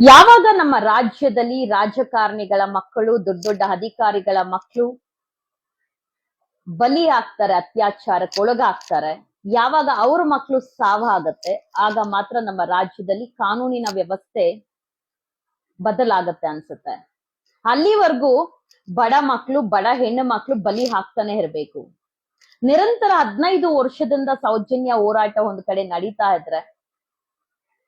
ಯಾವಾಗ ನಮ್ಮ ರಾಜ್ಯದಲ್ಲಿ ರಾಜಕಾರಣಿಗಳ ಮಕ್ಕಳು, ದೊಡ್ಡ ದೊಡ್ಡ ಅಧಿಕಾರಿಗಳ ಮಕ್ಕಳು ಬಲಿ ಆಗ್ತಾರೆ ಅತ್ಯಾಚಾರಕ್ಕೆ ಒಳಗಾಗ್ತಾರೆ, ಯಾವಾಗ ಅವ್ರ ಮಕ್ಕಳು ಸಾವಾಗತ್ತೆ, ಆಗ ಮಾತ್ರ ನಮ್ಮ ರಾಜ್ಯದಲ್ಲಿ ಕಾನೂನಿನ ವ್ಯವಸ್ಥೆ ಬದಲಾಗತ್ತೆ ಅನ್ಸುತ್ತೆ. ಅಲ್ಲಿವರೆಗೂ ಬಡ ಮಕ್ಕಳು, ಬಡ ಹೆಣ್ಣು ಮಕ್ಕಳು ಬಲಿ ಹಾಕ್ತಾನೆ ಇರಬೇಕು. ನಿರಂತರ ಹದಿನೈದು ವರ್ಷದಿಂದ ಸೌಜನ್ಯ ಹೋರಾಟ ಒಂದ್ ಕಡೆ ನಡೀತಾ ಇದ್ರೆ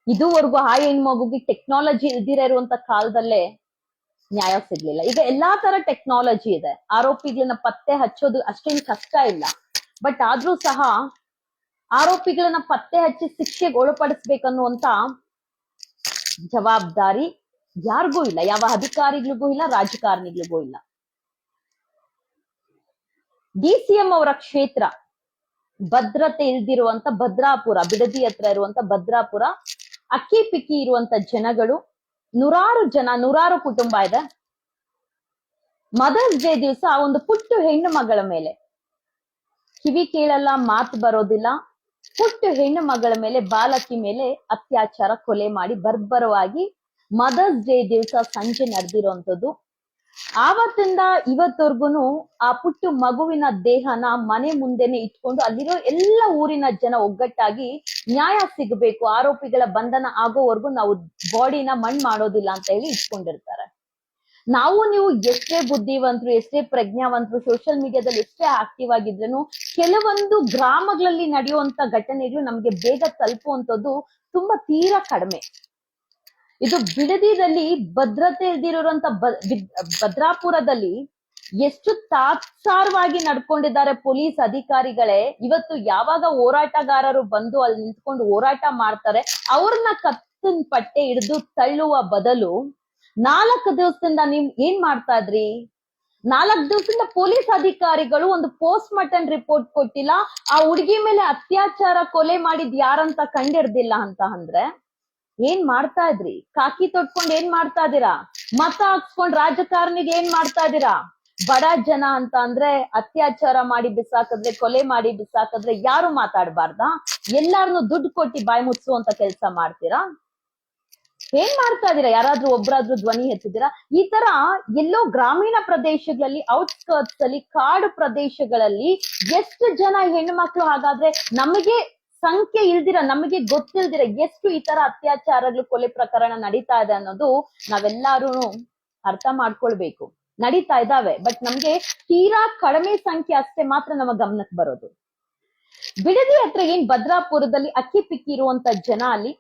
ಇದುವರೆಗೂ ಆ ಹೆಣ್ಮಗುಗೆ ಟೆಕ್ನಾಲಜಿ ಇಲ್ದಿರ ಇರುವಂತ ಕಾಲದಲ್ಲೇ ನ್ಯಾಯ ಸಿಗ್ಲಿಲ್ಲ. ಈಗ ಎಲ್ಲಾ ತರ ಟೆಕ್ನಾಲಜಿ ಇದೆ. ಆರೋಪಿಗಳನ್ನ ಪತ್ತೆ ಹಚ್ಚೋದು ಅಷ್ಟೇನ್ ಕಷ್ಟ ಇಲ್ಲ. ಬಟ್ ಆದ್ರೂ ಸಹ ಆರೋಪಿಗಳನ್ನ ಪತ್ತೆ ಹಚ್ಚಿ ಶಿಕ್ಷೆಗೆ ಒಳಪಡಿಸ್ಬೇಕನ್ನುವಂತ ಜವಾಬ್ದಾರಿ ಯಾರಿಗೂ ಇಲ್ಲ. ಯಾವ ಅಧಿಕಾರಿಗಳಿಗೂ ಇಲ್ಲ, ರಾಜಕಾರಣಿಗಳಿಗೂ ಇಲ್ಲ. ಡಿ ಸಿ ಎಂ ಅವರ ಕ್ಷೇತ್ರ ಭದ್ರತೆ ಇಲ್ದಿರುವಂತ ಭದ್ರಾಪುರ, ಬಿಡದಿ ಹತ್ರ ಇರುವಂತ ಭದ್ರಾಪುರ ಅಕ್ಕಿ ಪಿಕ್ಕಿ ಇರುವಂತ ಜನಗಳು ನೂರಾರು ಜನ, ನೂರಾರು ಕುಟುಂಬ ಇದೆ. ಮದರ್ಸ್ ಡೇ ದಿವಸ ಒಂದು ಪುಟ್ಟ ಹೆಣ್ಣು ಮಗಳ ಮೇಲೆ. ಕಿವಿ ಕೇಳಲ್ಲ, ಮಾತು ಬರೋದಿಲ್ಲ. ಪುಟ್ಟ ಹೆಣ್ಣು ಮಗಳ ಮೇಲೆ, ಬಾಲಕಿ ಮೇಲೆ ಅತ್ಯಾಚಾರ, ಕೊಲೆ ಮಾಡಿ ಬರ್ಬರವಾಗಿ ಮದರ್ಸ್ ಡೇ ದಿವಸ ಸಂಜೆ ನಡೆದಿರುವಂತದ್ದು. ಆವತ್ತಿಂದ ಇವತ್ತವರ್ಗುನು ಆ ಪುಟ್ಟು ಮಗುವಿನ ದೇಹನ ಮನೆ ಮುಂದೆನೆ ಇಟ್ಕೊಂಡು ಅಲ್ಲಿರೋ ಎಲ್ಲ ಊರಿನ ಜನ ಒಗ್ಗಟ್ಟಾಗಿ ನ್ಯಾಯ ಸಿಗಬೇಕು, ಆರೋಪಿಗಳ ಬಂಧನ ಆಗೋವರೆಗೂ ನಾವು ಬಾಡಿನ ಮಣ್ ಮಾಡೋದಿಲ್ಲ ಅಂತ ಹೇಳಿ ಇಟ್ಕೊಂಡಿರ್ತಾರೆ. ನಾವು ನೀವು ಎಷ್ಟೇ ಬುದ್ಧಿವಂತರು, ಎಷ್ಟೇ ಪ್ರಜ್ಞಾವಂತರು ಸೋಷಿಯಲ್ ಮೀಡಿಯಾದಲ್ಲಿ ಎಷ್ಟೇ ಆಕ್ಟಿವ್ ಆಗಿದ್ರೂ ಕೆಲವೊಂದು ಗ್ರಾಮಗಳಲ್ಲಿ ನಡೆಯುವಂತ ಘಟನೆಗಳು ನಮ್ಗೆ ಬೇಗ ತಲುಪುವಂಥದ್ದು ತುಂಬಾ ತೀರಾ ಕಡಿಮೆ. ಇದು ಬಿಡದಿದಲ್ಲಿ ಭದ್ರತೆ ಇಲ್ದಿರೋಂತ ಭದ್ರಾಪುರದಲ್ಲಿ ಎಷ್ಟು ತಾತ್ಸಾರವಾಗಿ ನಡ್ಕೊಂಡಿದ್ದಾರೆ ಪೊಲೀಸ್ ಅಧಿಕಾರಿಗಳೇ. ಇವತ್ತು ಯಾವಾಗ ಹೋರಾಟಗಾರರು ಬಂದು ಅಲ್ಲಿ ನಿಂತ್ಕೊಂಡು ಹೋರಾಟ ಮಾಡ್ತಾರೆ, ಅವ್ರನ್ನ ಕತ್ತಿನ ಪಟ್ಟೆ ಹಿಡಿದು ತಳ್ಳುವ ಬದಲು ನಾಲ್ಕು ದಿವಸದಿಂದ ನೀವ್ ಏನ್ ಮಾಡ್ತಾ ಇದ್ರಿ? ನಾಲ್ಕು ದಿವಸದಿಂದ ಪೊಲೀಸ್ ಅಧಿಕಾರಿಗಳು ಒಂದು ಪೋಸ್ಟ್ ಮಾರ್ಟಮ್ ರಿಪೋರ್ಟ್ ಕೊಟ್ಟಿಲ್ಲ, ಆ ಹುಡುಗಿ ಮೇಲೆ ಅತ್ಯಾಚಾರ ಕೊಲೆ ಮಾಡಿದ್ ಯಾರಂತ ಕಂಡಿರ್ದಿಲ್ಲ ಅಂತ ಅಂದ್ರೆ ಏನ್ ಮಾಡ್ತಾ ಇದ್ರಿ? ಕಾಕಿ ತೊಟ್ಕೊಂಡ್ ಏನ್ ಮಾಡ್ತಾ ಇದೀರಾ ಮತ ಹಾಕ್ಸ್ಕೊಂಡ್ ರಾಜಕಾರಣಿಗೆ ಏನ್ ಮಾಡ್ತಾ ಇದೀರಾ ಬಡ ಜನ ಅಂತ ಅಂದ್ರೆ ಅತ್ಯಾಚಾರ ಮಾಡಿ ಬಿಸಾಕಿದ್ರೆ, ಕೊಲೆ ಮಾಡಿ ಬಿಸಾಕದ್ರೆ ಯಾರು ಮಾತಾಡ್ಬಾರ್ದಾ? ಎಲ್ಲಾರನು ದುಡ್ಡು ಕೊಟ್ಟಿ ಬಾಯಿ ಮುಚ್ಚುವಂತ ಕೆಲಸ ಮಾಡ್ತೀರಾ? ಏನ್ ಮಾಡ್ತಾ ಇದೀರಾ ಯಾರಾದ್ರೂ ಒಬ್ರಾದ್ರೂ ಧ್ವನಿ ಎತ್ತಿದ್ದೀರಾ? ಈ ತರ ಎಲ್ಲೋ ಗ್ರಾಮೀಣ ಪ್ರದೇಶಗಳಲ್ಲಿ ಔಟ್ಸ್ಕರ್ಟ್ಸ್ ಅಲ್ಲಿ, ಕಾಡು ಪ್ರದೇಶಗಳಲ್ಲಿ ಎಷ್ಟು ಜನ ಹೆಣ್ಮಕ್ಳು ಹಾಗಾದ್ರೆ ನಮಗೆ ಸಂಖ್ಯೆ ಇಲ್ದಿರ, ನಮಗೆ ಗೊತ್ತಿಲ್ದಿರ ಎಷ್ಟು ಈ ತರ ಅತ್ಯಾಚಾರಗಳು, ಕೊಲೆ ಪ್ರಕರಣ ನಡೀತಾ ಇದೆ ಅನ್ನೋದು ನಾವೆಲ್ಲಾರು ಅರ್ಥ ಮಾಡ್ಕೊಳ್ಬೇಕು. ನಡೀತಾ ಇದಾವೆ. ಬಟ್ ನಮ್ಗೆ ತೀರಾ ಕಡಿಮೆ ಸಂಖ್ಯೆ ಅಷ್ಟೇ ಮಾತ್ರ ನಮ್ಮ ಗಮನಕ್ಕೆ ಬರೋದು. ಬಿಡದಿ ಹತ್ರ ಏನ್ ಭದ್ರಾಪುರದಲ್ಲಿ ಅಕ್ಕಿ ಪಿಕ್ಕಿ ಇರುವಂತ ಜನ ಅಲ್ಲಿ,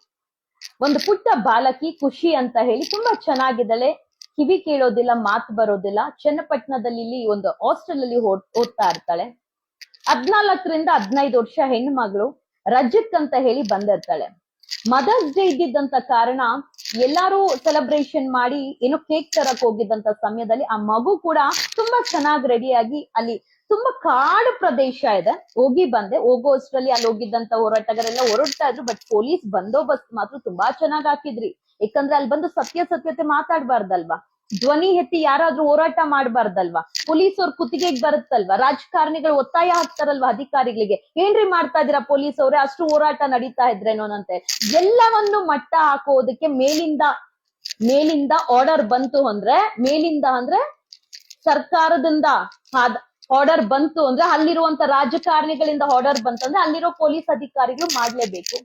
ಒಂದು ಪುಟ್ಟ ಬಾಲಕಿ ಖುಷಿ ಅಂತ ಹೇಳಿ ತುಂಬಾ ಚೆನ್ನಾಗಿದ್ದಾಳೆ. ಕಿವಿ ಕೇಳೋದಿಲ್ಲ, ಮಾತು ಬರೋದಿಲ್ಲ. ಚನ್ನಪಟ್ಟಣದಲ್ಲಿ ಇಲ್ಲಿ ಒಂದು ಹಾಸ್ಟೆಲ್ ಅಲ್ಲಿ ಓದ್ತಾ ಇರ್ತಾಳೆ. ಹದ್ನಾಲ್ಕರಿಂದ ಹದಿನೈದು ವರ್ಷ ಹೆಣ್ಣು ಮಗಳು. ರಜತ್ ಅಂತ ಹೇಳಿ ಬಂದಿರ್ತಾಳೆ. ಮದರ್ಸ್ ಡೇ ಇದ್ದಿದ್ದಂತ ಕಾರಣ ಎಲ್ಲಾರು ಸೆಲೆಬ್ರೇಷನ್ ಮಾಡಿ ಏನೋ ಕೇಕ್ ತರಕ್ ಹೋಗಿದ್ದಂತ ಸಮಯದಲ್ಲಿ ಆ ಮಗು ಕೂಡ ತುಂಬಾ ಚೆನ್ನಾಗಿ ರೆಡಿಯಾಗಿ ಅಲ್ಲಿ ತುಂಬಾ ಕಾಡು ಪ್ರದೇಶ ಇದೆ. ಹೋಗಿ ಬಂದೆ. ಹೋಗೋ ಅಷ್ಟರಲ್ಲಿ ಅಲ್ಲಿ ಹೋಗಿದ್ದಂತ ಹೋರಾಟಗಾರೆಲ್ಲ ಹೊರಡ್ತಾ ಇದ್ರು. ಬಟ್ ಪೊಲೀಸ್ ಬಂದೋಬಸ್ತ್ ಮಾತ್ರ ತುಂಬಾ ಚೆನ್ನಾಗ್ ಹಾಕಿದ್ರಿ. ಯಾಕಂದ್ರೆ ಅಲ್ಲಿ ಬಂದು ಸತ್ಯ ಸತ್ಯತೆ ಮಾತಾಡ್ಬಾರ್ದಲ್ವಾ? ಧ್ವನಿ ಎತ್ತಿ ಯಾರಾದ್ರೂ ಹೋರಾಟ ಮಾಡ್ಬಾರ್ದಲ್ವಾ? ಪೊಲೀಸ್ ಅವ್ರ ಕುತ್ತಿಗೆಗ್ ಬರುತ್ತಲ್ವಾ? ರಾಜಕಾರಣಿಗಳು ಒತ್ತಾಯ ಹಾಕ್ತಾರಲ್ವಾ ಅಧಿಕಾರಿಗಳಿಗೆ? ಏನ್ರಿ ಮಾಡ್ತಾ ಇದೀರಾ ಪೊಲೀಸ್ ಅವ್ರೆ ಅಷ್ಟು ಹೋರಾಟ ನಡೀತಾ ಇದ್ರೇನೋನಂತೆ ಎಲ್ಲವನ್ನು ಮಟ್ಟ ಹಾಕೋದಕ್ಕೆ ಮೇಲಿಂದ ಮೇಲಿಂದ ಆರ್ಡರ್ ಬಂತು ಅಂದ್ರೆ, ಮೇಲಿಂದ ಅಂದ್ರೆ ಸರ್ಕಾರದಿಂದ ಆರ್ಡರ್ ಬಂತು ಅಂದ್ರೆ ಅಲ್ಲಿರುವಂತ ರಾಜಕಾರಣಿಗಳಿಂದ ಆರ್ಡರ್ ಬಂತಂದ್ರೆ ಅಲ್ಲಿರೋ ಪೊಲೀಸ್ ಅಧಿಕಾರಿಗಳು ಮಾಡ್ಲೇಬೇಕು.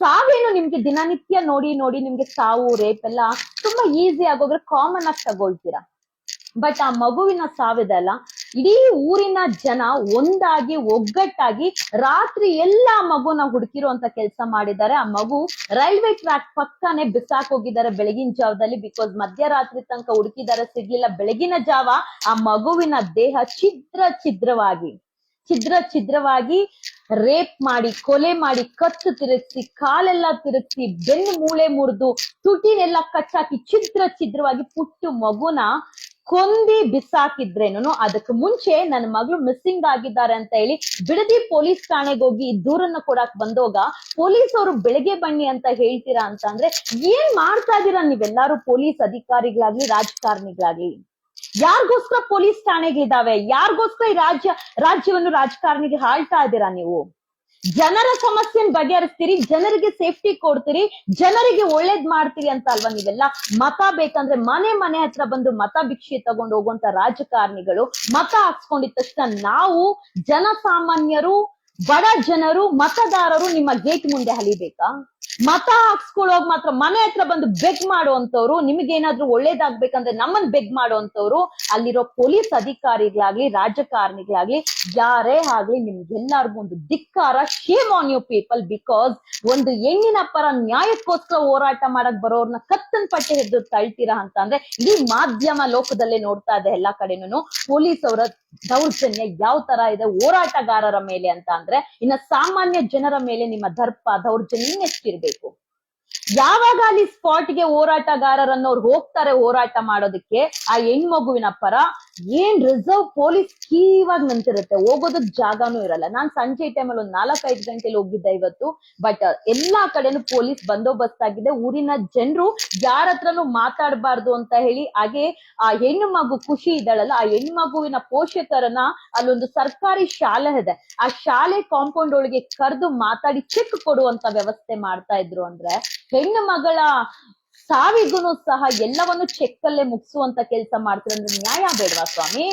ಸಾವೇನು ನಿಮ್ಗೆ ದಿನನಿತ್ಯ ನೋಡಿ ನೋಡಿ ನಿಮ್ಗೆ ಸಾವು ರೇಪ್ ಎಲ್ಲ ತುಂಬಾ ಈಸಿ ಆಗೋದ್ರೆ ಕಾಮನ್ ಆಗಿ ತಗೊಳ್ತೀರಾ? ಬಟ್ ಆ ಮಗುವಿನ ಸಾವಿದಲ್ಲ ಇಡೀ ಊರಿನ ಜನ ಒಂದಾಗಿ, ಒಗ್ಗಟ್ಟಾಗಿ ರಾತ್ರಿ ಎಲ್ಲ ಮಗುನ ಹುಡುಕಿರುವಂತ ಕೆಲಸ ಮಾಡಿದ್ದಾರೆ. ಆ ಮಗು ರೈಲ್ವೆ ಟ್ರ್ಯಾಕ್ ಪಕ್ಕನೆ ಬಿಸಾಕ್ ಹೋಗಿದ್ದಾರೆ ಬೆಳಗಿನ ಜಾವದಲ್ಲಿ ಬಿಕಾಸ್ ಮಧ್ಯರಾತ್ರಿ ತನಕ ಹುಡುಕಿದಾರೆ ಸಿಗ್ಲಿಲ್ಲ ಬೆಳಗಿನ ಜಾವ ಆ ಮಗುವಿನ ದೇಹ ಛಿದ್ರ, ಛಿದ್ರವಾಗಿ. ಛಿದ್ರ ಛಿದ್ರವಾಗಿ ರೇಪ್ ಮಾಡಿ, ಕೊಲೆ ಮಾಡಿ, ಕತ್ತು ತಿರುಗಿಸಿ ಕಾಲೆಲ್ಲ ತಿರುಗಿಸಿ ಬೆನ್ನು ಮೂಳೆ ಮುರಿದು, ತುಟಿನೆಲ್ಲ ಕಚ್ಚಾಕಿ, ಛಿದ್ರ ಛಿದ್ರವಾಗಿ ಪುಟ್ಟು ಮಗುನ ಕೊಂದಿ ಬಿಸಾಕಿದ್ರೇನು ಅದಕ್ಕೆ ಮುಂಚೆ ನನ್ನ ಮಗಳು ಮಿಸ್ಸಿಂಗ್ ಆಗಿದ್ದಾರೆ ಅಂತ ಹೇಳಿ ಬಿಡದಿ ಪೊಲೀಸ್ ಠಾಣೆಗೆ ಹೋಗಿ ದೂರನ್ನ ಕೊಡಕ್ ಬಂದೋಗ ಪೊಲೀಸ್ ಅವರು ಬೆಳಗ್ಗೆ ಬನ್ನಿ ಅಂತ ಹೇಳ್ತೀರಾ ಅಂತ ಅಂದ್ರೆ ಏನ್ ಮಾಡ್ತಾ ಇದೀರಾ ನೀವೆಲ್ಲಾರು ಪೊಲೀಸ್ ಅಧಿಕಾರಿಗಳಾಗ್ಲಿ, ರಾಜಕಾರಣಿಗಳಾಗ್ಲಿ? ಯಾರಿಗೋಸ್ಕರ ಪೊಲೀಸ್ ಠಾಣೆಗೆ ಇದಾವೆ? ಯಾರಿಗೋಸ್ಕರ ಈ ರಾಜ್ಯ, ರಾಜ್ಯವನ್ನು ರಾಜಕಾರಣಿಗೆ ಹಾಳ್ತಾ ಇದ್ದೀರಾ ನೀವು? ಜನರ ಸಮಸ್ಯೆನ ಬಗೆಹರಿಸ್ತೀರಿ, ಜನರಿಗೆ ಸೇಫ್ಟಿ ಕೊಡ್ತೀರಿ, ಜನರಿಗೆ ಒಳ್ಳೇದ್ ಮಾಡ್ತೀರಿ ಅಂತ ಅಲ್ವಾ ನೀವೆಲ್ಲ? ಮತ ಬೇಕಂದ್ರೆ ಮನೆ ಮನೆ ಹತ್ರ ಬಂದು ಮತ ಭಿಕ್ಷೆ ತಗೊಂಡು ಹೋಗುವಂತ ರಾಜಕಾರಣಿಗಳು ಮತ ಹಾಕ್ಸ್ಕೊಂಡಿದ ತಕ್ಷಣ ನಾವು ಜನಸಾಮಾನ್ಯರು, ಬಡ ಜನರು, ಮತದಾರರು ನಿಮ್ಮ ಗೇಟ್ ಮುಂದೆ ಹಲಿಬೇಕಾ? ಮತ ಹಾಕ್ಸ್ಕೊಳ್ಳೋಗ್ ಮಾತ್ರ ಮನೆ ಹತ್ರ ಬಂದು ಬೆಗ್ ಮಾಡುವಂತವ್ರು ನಿಮಗೇನಾದ್ರೂ ಒಳ್ಳೇದಾಗ್ಬೇಕಂದ್ರೆ ನಮ್ಮನ್ ಬೆಗ್ ಮಾಡುವಂತವ್ರು ಅಲ್ಲಿರೋ ಪೊಲೀಸ್ ಅಧಿಕಾರಿಗಳಾಗ್ಲಿ, ರಾಜಕಾರಣಿಗಳಾಗ್ಲಿ, ಯಾರೇ ಆಗ್ಲಿ ನಿಮ್ಗೆಲ್ಲಾರ್ಗು ಒಂದು ಧಿಕ್ಕಾರ shame on you people because ಒಂದು ಹೆಣ್ಣಿನ ಪರ ನ್ಯಾಯಕ್ಕೋಸ್ಕರ ಹೋರಾಟ ಮಾಡಕ್ ಬರೋರ್ನ ಕತ್ತನ್ ಪಟ್ಟೆ ಹಿಡಿದು ತಳ್ತೀರಾ ಅಂತ ಅಂದ್ರೆ ಇಡೀ ಮಾಧ್ಯಮ ಲೋಕದಲ್ಲೇ ನೋಡ್ತಾ ಇದೆ ಎಲ್ಲಾ ಕಡೆನೂ ಪೊಲೀಸ್ ಅವರ ದೌರ್ಜನ್ಯ ಯಾವ ತರ ಇದೆ, ಹೋರಾಟಗಾರರ ಮೇಲೆ ಅಂತ ಅಂದ್ರೆ ಇನ್ನ ಸಾಮಾನ್ಯ ಜನರ ಮೇಲೆ ನಿಮ್ಮ ದರ್ಪ, ದೌರ್ಜನ್ಯ ಬೇಕು ಯಾವಾಗ ಅಲ್ಲಿ ಸ್ಪಾಟ್ಗೆ ಹೋರಾಟಗಾರರನ್ನವ್ರು ಹೋಗ್ತಾರೆ ಹೋರಾಟ ಮಾಡೋದಕ್ಕೆ, ಆ ಹೆಣ್ಮಗುವಿನ ಪರ ಏನ್ ರಿಸರ್ವ್ ಪೊಲೀಸ್ ಕೀವಾಗಿ ನಿಂತಿರುತ್ತೆ? ಹೋಗೋದಕ್ ಜಾಗನೂ ಇರಲ್ಲ. ನಾನ್ ಸಂಜೆ ಟೈಮಲ್ಲಿ ಒಂದ್ ನಾಲ್ಕೈದು ಗಂಟೆಲಿ ಹೋಗಿದ್ದೆ ಇವತ್ತು ಬಟ್ ಎಲ್ಲಾ ಕಡೆನೂ ಪೊಲೀಸ್ ಬಂದೋಬಸ್ತ್ ಆಗಿದೆ. ಊರಿನ ಜನರು ಯಾರ ಹತ್ರನೂ ಮಾತಾಡಬಾರ್ದು ಅಂತ ಹೇಳಿ, ಹಾಗೆ ಆ ಹೆಣ್ಣು ಖುಷಿ ಇದ್ದಾಳಲ್ಲ, ಆ ಹೆಣ್ಣು ಮಗುವಿನ ಪೋಷಕರನ್ನ ಅಲ್ಲೊಂದು ಸರ್ಕಾರಿ ಶಾಲೆ ಇದೆ. ಆ ಶಾಲೆ ಕಾಂಪೌಂಡ್ ಒಳಗೆ ಕರೆದು ಮಾತಾಡಿ ಚೆಕ್ ಕೊಡುವಂತ ವ್ಯವಸ್ಥೆ ಮಾಡ್ತಾ ಇದ್ರು ಅಂದ್ರೆ ಹೆಣ್ಣು ಮಗಳ ಸಾವಿಗೂ ಸಹ ಎಲ್ಲವನ್ನು ಚೆಕ್ಕಲ್ಲೇ ಮುಗಿಸುವಂತ ಕೆಲಸ ಮಾಡ್ತಾರೆ ಅಂದ್ರೆ ನ್ಯಾಯ ಬೇಡವಾ ಸ್ವಾಮಿ?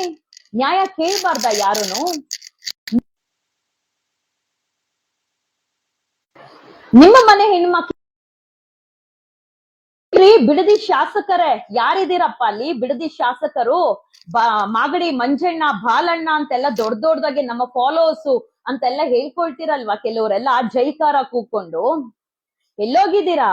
ನ್ಯಾಯ ಕೇಳ್ಬಾರ್ದ ಯಾರುನು? ನಿಮ್ಮ ಮನೆ ಹೆಣ್ಮಕ್ಳು ಬಿಡದಿ ಶಾಸಕರೇ, ಯಾರಿದ್ದೀರಪ್ಪ ಅಲ್ಲಿ? ಬಿಡದಿ ಶಾಸಕರು ಮಾಗಡಿ ಮಂಜಣ್ಣ, ಬಾಲಣ್ಣ ಅಂತೆಲ್ಲ ದೊಡ್ಡ ದೊಡ್ಡದಾಗಿ ನಮ್ಮ ಫಾಲೋವರ್ಸ್ ಅಂತೆಲ್ಲ ಹೇಳ್ಕೊಳ್ತೀರಲ್ವಾ ಕೆಲವರೆಲ್ಲ? ಜೈಕಾರ ಕೂಕೊಂಡು ಎಲ್ಲೋಗಿದ್ದೀರಾ?